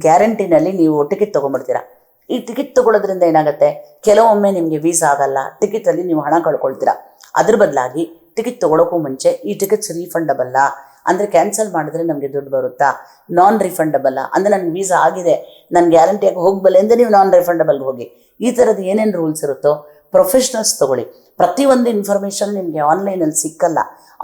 ಗ್ಯಾರಂಟಿನಲ್ಲಿ ನೀವು ಟಿಕೆಟ್ ತೊಗೊಂಡ್ಬಿಡ್ತೀರಾ? ಈ ಟಿಕೆಟ್ ತೊಗೊಳ್ಳೋದ್ರಿಂದ ಏನಾಗುತ್ತೆ? ಕೆಲವೊಮ್ಮೆ ನಿಮಗೆ ವೀಸಾ ಆಗಲ್ಲ, ಟಿಕೆಟಲ್ಲಿ ನೀವು ಹಣ ಕಳ್ಕೊಳ್ತೀರಾ? ಅದ್ರ ಬದಲಾಗಿ ಟಿಕೆಟ್ ತೊಗೊಳೋಕ್ಕೂ ಮುಂಚೆ ಈ ಟಿಕೆಟ್ಸ್ ರೀಫಂಡಬಲ್ಲ, ಅಂದರೆ ಕ್ಯಾನ್ಸಲ್ ಮಾಡಿದ್ರೆ ನಮಗೆ ದುಡ್ಡು ಬರುತ್ತಾ? ನಾನ್ ರಿಫಂಡಬಲ್ಲ ಅಂದರೆ ನನ್ನ ವೀಸಾ ಆಗಿದೆ ನಾನು ಗ್ಯಾರಂಟಿಯಾಗಿ ಹೋಗಬಲ್ಲೆ ಅಂದರೆ ನೀವು ನಾನ್ ರಿಫಂಡಬಲ್ಗೆ ಹೋಗಿ. ಈ ಥರದ್ದು ಏನೇನು ರೂಲ್ಸ್ ಇರುತ್ತೋ ಪ್ರೊಫೆಷನಲ್ಸ್ ತಗೊಳ್ಳಿ. ಪ್ರತಿಯೊಂದು ಇನ್ಫಾರ್ಮೇಷನ್ ನಿಮಗೆ ಆನ್ಲೈನಲ್ಲಿ ಸಿಕ್ಕಲ್ಲ.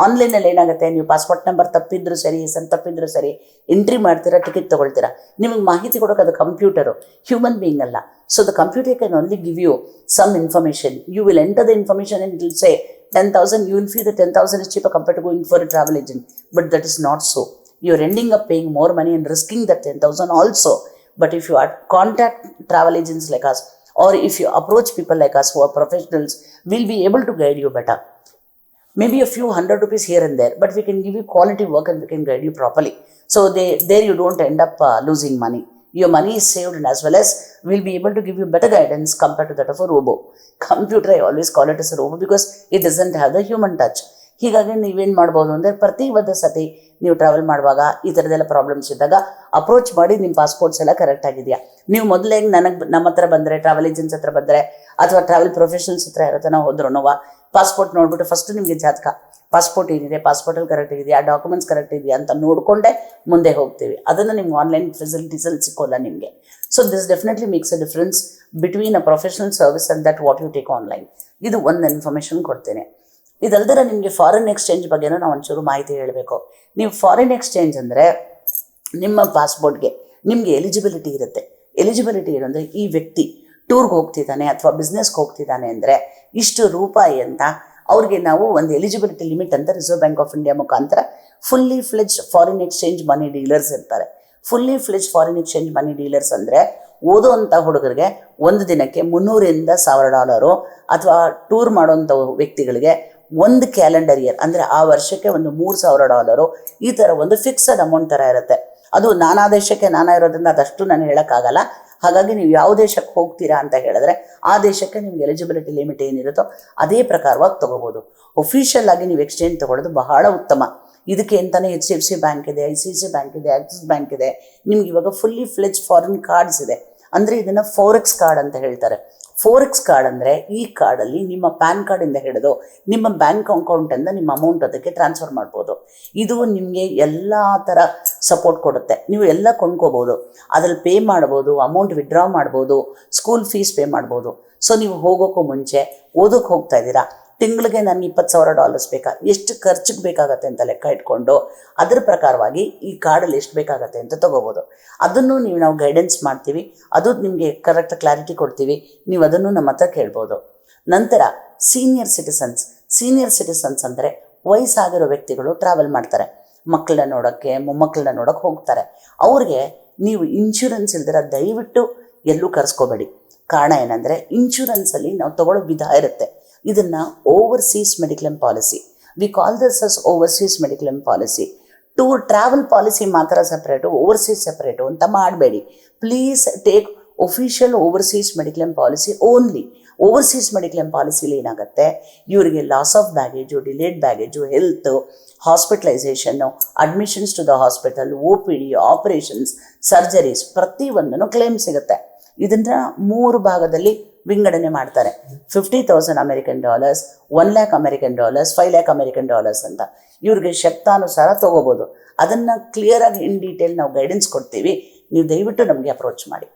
ಆನ್ಲೈನಲ್ಲಿ ಏನಾಗುತ್ತೆ? ನೀವು ಪಾಸ್ಪೋರ್ಟ್ ನಂಬರ್ ತಪ್ಪಿದ್ರು ಸರಿ ಹೆಸರು ತಪ್ಪಿದ್ರು ಸರಿ ಎಂಟ್ರಿ ಮಾಡ್ತೀರಾ ಟಿಕೆಟ್ ತೊಗೊಳ್ತೀರಾ? ನಿಮಗೆ ಮಾಹಿತಿ ಕೊಡೋಕೆ ಅದು ಕಂಪ್ಯೂಟರು ಹ್ಯೂಮನ್ ಬೀಯಿಂಗ್ ಅಲ್ಲ. So the computer can only give you some information you will enter the information in will say ten thousand you will fee the ten thousand is cheap compare to going for travel agent but that is not so you are ending up paying more money and risking that ten thousand also but if you are contact travel agents like us or if you approach people like us who are professionals we'll be able to guide you better. Maybe a few hundred rupees here and there but we can give you quality work and we can guide you properly. So they there you don't end up uh, losing money. Your money is saved and as well as we'll be able to give you better guidance compared to that of a robo. Computer i always call it as a robo because it doesn't have the human touch ಹೀಗಾಗಿ ನೀವೇನು ಮಾಡ್ಬೋದು ಅಂದರೆ ಪ್ರತಿ ಒಂದು ಸತಿ ನೀವು ಟ್ರಾವೆಲ್ ಮಾಡುವಾಗ ಈ ಥರದ್ದೆಲ್ಲ ಪ್ರಾಬ್ಲಮ್ಸ್ ಇದ್ದಾಗ ಅಪ್ರೋಚ್ ಮಾಡಿ ನಿಮ್ಮ ಪಾಸ್ಪೋರ್ಟ್ಸ್ ಎಲ್ಲ ಕರೆಕ್ಟ್ ಆಗಿದೆಯಾ? ನೀವು ಮೊದಲೇ ನನಗೆ ನಮ್ಮ ಹತ್ರ ಬಂದರೆ ಟ್ರಾವೆಲ್ ಏಜೆನ್ಸ್ ಹತ್ರ ಬಂದರೆ, ಅಥವಾ ಟ್ರಾವೆಲ್ ಪ್ರೊಫೆಷನಲ್ಸ್ ಹತ್ರ ಯಾರ ಹತ್ರ ಹೋದ್ರೂ ಪಾಸ್ಪೋರ್ಟ್ ನೋಡ್ಬಿಟ್ಟು ಫಸ್ಟ್ ನಿಮಗೆ ಜಾತಕ ಪಾಸ್ಪೋರ್ಟ್ ಏನಿದೆ ಪಾಸ್ಪೋರ್ಟಲ್ಲಿ ಕರೆಕ್ಟ್ ಇದೆಯಾ ಡಾಕ್ಯುಮೆಂಟ್ಸ್ ಕರೆಕ್ಟ್ ಇದೆಯಾ ಅಂತ ನೋಡಿಕೊಂಡೇ ಮುಂದೆ ಹೋಗ್ತೀವಿ. ಅದನ್ನು ನಿಮ್ಗೆ ಆನ್ಲೈನ್ ಫೆಸಿಲಿಟೀಸಲ್ಲಿ ಸಿಕ್ಕೋಲ್ಲ ನಿಮಗೆ. So this definitely makes a difference between a professional service and that what you take online ಇದು ಒಂದು ಇನ್ಫಾರ್ಮೇಷನ್ ಕೊಡ್ತೇನೆ. ಇದಲ್ದರೆ ನಿಮಗೆ ಫಾರಿನ್ ಎಕ್ಸ್ಚೇಂಜ್ ಬಗ್ಗೆನೂ ನಾವು ಒಂಚೂರು ಮಾಹಿತಿ ಹೇಳಬೇಕು. ನೀವು ಫಾರಿನ್ ಎಕ್ಸ್ಚೇಂಜ್ ಅಂದರೆ ನಿಮ್ಮ ಪಾಸ್ಪೋರ್ಟ್ಗೆ ನಿಮಗೆ ಎಲಿಜಿಬಿಲಿಟಿ ಇರುತ್ತೆ. ಎಲಿಜಿಬಿಲಿಟಿ ಇರೋಂದ್ರೆ ಈ ವ್ಯಕ್ತಿ ಟೂರ್ಗೆ ಹೋಗ್ತಿದ್ದಾನೆ ಅಥವಾ ಬಿಸ್ನೆಸ್ಗೆ ಹೋಗ್ತಿದ್ದಾನೆ ಅಂದರೆ ಇಷ್ಟು ರೂಪಾಯಿ ಅಂತ ಅವ್ರಿಗೆ ನಾವು ಒಂದು ಎಲಿಜಿಬಿಲಿಟಿ ಲಿಮಿಟ್ ಅಂತ ರಿಸರ್ವ್ ಬ್ಯಾಂಕ್ ಆಫ್ ಇಂಡಿಯಾ ಮುಖಾಂತರ fully fledge foreign exchange money dealers ಇರ್ತಾರೆ. Fully fledge foreign exchange money dealers ಅಂದರೆ ಓದೋವಂಥ ಹುಡುಗರಿಗೆ ಒಂದು ದಿನಕ್ಕೆ ಮುನ್ನೂರಿಂದ ಸಾವಿರ ಡಾಲರು ಅಥವಾ ಟೂರ್ ಮಾಡೋಂಥ ವ್ಯಕ್ತಿಗಳಿಗೆ ಒಂದು ಕ್ಯಾಲೆಂಡರ್ ಇಯರ್ ಅಂದರೆ ಆ ವರ್ಷಕ್ಕೆ ಒಂದು ಮೂರು ಸಾವಿರ ಡಾಲರು ಈ ಥರ ಒಂದು ಫಿಕ್ಸಡ್ ಅಮೌಂಟ್ ಥರ ಇರುತ್ತೆ. ಅದು ನಾನಾ ದೇಶಕ್ಕೆ ನಾನಾ ಇರೋದ್ರಿಂದ ಅದಷ್ಟು ನಾನು ಹೇಳೋಕ್ಕಾಗಲ್ಲ. ಹಾಗಾಗಿ ನೀವು ಯಾವ ದೇಶಕ್ಕೆ ಹೋಗ್ತೀರಾ ಅಂತ ಹೇಳಿದ್ರೆ, ಆ ದೇಶಕ್ಕೆ ನಿಮ್ಗೆ ಎಲಿಜಿಬಿಲಿಟಿ ಲಿಮಿಟ್ ಏನಿರುತ್ತೋ ಅದೇ ಪ್ರಕಾರವಾಗಿ ತೊಗೋಬೋದು. ಒಫಿಷಿಯಲ್ ಆಗಿ ನೀವು ಎಕ್ಸ್ಚೇಂಜ್ ತೊಗೊಳೋದು ಬಹಳ ಉತ್ತಮ. ಇದಕ್ಕೆ ಅಂತಲೇ H D F C bank ಇದೆ ಐ ಸಿ ಸಿ ಬ್ಯಾಂಕ್ ಇದೆ ಆಕ್ಸಿಸ್ ಬ್ಯಾಂಕ್ ಇದೆ. ನಿಮ್ಗೆ ಇವಾಗ ಫುಲ್ಲಿ ಫ್ಲೆಜ್ ಫಾರಿನ್ ಕಾರ್ಡ್ಸ್ ಇದೆ. ಅಂದರೆ ಇದನ್ನು ಫೋರೆಕ್ಸ್ ಕಾರ್ಡ್ ಅಂತ ಹೇಳ್ತಾರೆ. ಫೋರೆಕ್ಸ್ ಕಾರ್ಡ್ ಅಂದರೆ ಈ ಕಾರ್ಡಲ್ಲಿ ನಿಮ್ಮ ಪ್ಯಾನ್ ಕಾರ್ಡಿಂದ ಹಿಡಿದು ನಿಮ್ಮ ಬ್ಯಾಂಕ್ ಅಕೌಂಟಿಂದ ನಿಮ್ಮ ಅಮೌಂಟ್ ಅದಕ್ಕೆ ಟ್ರಾನ್ಸ್ಫರ್ ಮಾಡ್ಬೋದು. ಇದು ನಿಮಗೆ ಎಲ್ಲ ಥರ ಸಪೋರ್ಟ್ ಕೊಡುತ್ತೆ. ನೀವು ಎಲ್ಲ ಕೊಂಡ್ಕೋಬೋದು. ಅದ್ರಲ್ಲಿ ಪೇ ಮಾಡ್ಬೋದು ಅಮೌಂಟ್ ವಿಡ್ರಾ ಮಾಡ್ಬೋದು ಸ್ಕೂಲ್ ಫೀಸ್ ಪೇ ಮಾಡ್ಬೋದು. ಸೊ ನೀವು ಹೋಗೋಕ್ಕೂ ಮುಂಚೆ ಓದೋಕ್ಕೆ ಹೋಗ್ತಾ ಇದ್ದೀರಾ? ತಿಂಗಳಿಗೆ ನನಗೆ ಇಪ್ಪತ್ತು ಸಾವಿರ ಡಾಲರ್ಸ್ ಬೇಕಾ? ಎಷ್ಟು ಖರ್ಚಿಗೆ ಬೇಕಾಗತ್ತೆ ಅಂತ ಲೆಕ್ಕ ಇಟ್ಕೊಂಡು ಅದ್ರ ಪ್ರಕಾರವಾಗಿ ಈ ಕಾರ್ಡಲ್ಲಿ ಎಷ್ಟು ಬೇಕಾಗತ್ತೆ ಅಂತ ತೊಗೋಬೋದು. ಅದನ್ನು ನೀವು ನಾವು ಗೈಡೆನ್ಸ್ ಮಾಡ್ತೀವಿ. ಅದು ನಿಮಗೆ ಕರೆಕ್ಟ್ ಕ್ಲಾರಿಟಿ ಕೊಡ್ತೀವಿ. ನೀವು ಅದನ್ನು ನಮ್ಮ ಹತ್ರ ಕೇಳ್ಬೋದು. ನಂತರ ಸೀನಿಯರ್ ಸಿಟಿಸನ್ಸ್ ಸೀನಿಯರ್ ಸಿಟಿಸನ್ಸ್ ಅಂದರೆ ವಯಸ್ಸಾಗಿರೋ ವ್ಯಕ್ತಿಗಳು ಟ್ರಾವೆಲ್ ಮಾಡ್ತಾರೆ. ಮಕ್ಕಳನ್ನ ನೋಡೋಕ್ಕೆ ಮೊಮ್ಮಕ್ಕಳನ್ನ ನೋಡೋಕ್ಕೆ ಹೋಗ್ತಾರೆ. ಅವ್ರಿಗೆ ನೀವು ಇನ್ಶೂರೆನ್ಸ್ ಇಲ್ದಿರ ದಯವಿಟ್ಟು ಎಲ್ಲೂ ಕರೆಸ್ಕೋಬೇಡಿ. ಕಾರಣ ಏನಂದರೆ ಇನ್ಶೂರೆನ್ಸಲ್ಲಿ ನಾವು ತಗೊಳ್ಳೋ ವಿಧ ಇರುತ್ತೆ. ಇದನ್ನು overseas mediclaim policy we call this us overseas mediclaim policy tour travel policy ಮಾತ್ರ ಸಪ್ರೇಟು ಓವರ್ಸೀಸ್ ಸಪ್ರೇಟು ಅಂತ ಮಾಡಬೇಡಿ. Please take official overseas mediclaim policy only overseas mediclaim ಪಾಲಿಸಿಲಿ ಏನಾಗುತ್ತೆ? ಇವರಿಗೆ loss of baggage delayed baggage health ಹಾಸ್ಪಿಟಲೈಸೇಷನ್ನು admissions to the hospital O P D operations surgeries ಪ್ರತಿಯೊಂದನ್ನು ಕ್ಲೇಮ್ ಸಿಗುತ್ತೆ. ಇದನ್ನು ಮೂರು ಭಾಗದಲ್ಲಿ ವಿಂಗಡಣೆ ಮಾಡ್ತಾರೆ. Fifty thousand American dollars one lakh American dollars five lakh American dollars ಅಂತ. ಇವ್ರಿಗೆ ಶಕ್ತಾನುಸಾರ ತಗೋಬೋದು. ಅದನ್ನು ಕ್ಲಿಯರಾಗಿ ಇನ್ ಡೀಟೇಲ್ ನಾವು ಗೈಡೆನ್ಸ್ ಕೊಡ್ತೀವಿ. ನೀವು ದಯವಿಟ್ಟು ನಮಗೆ ಅಪ್ರೋಚ್ ಮಾಡಿ.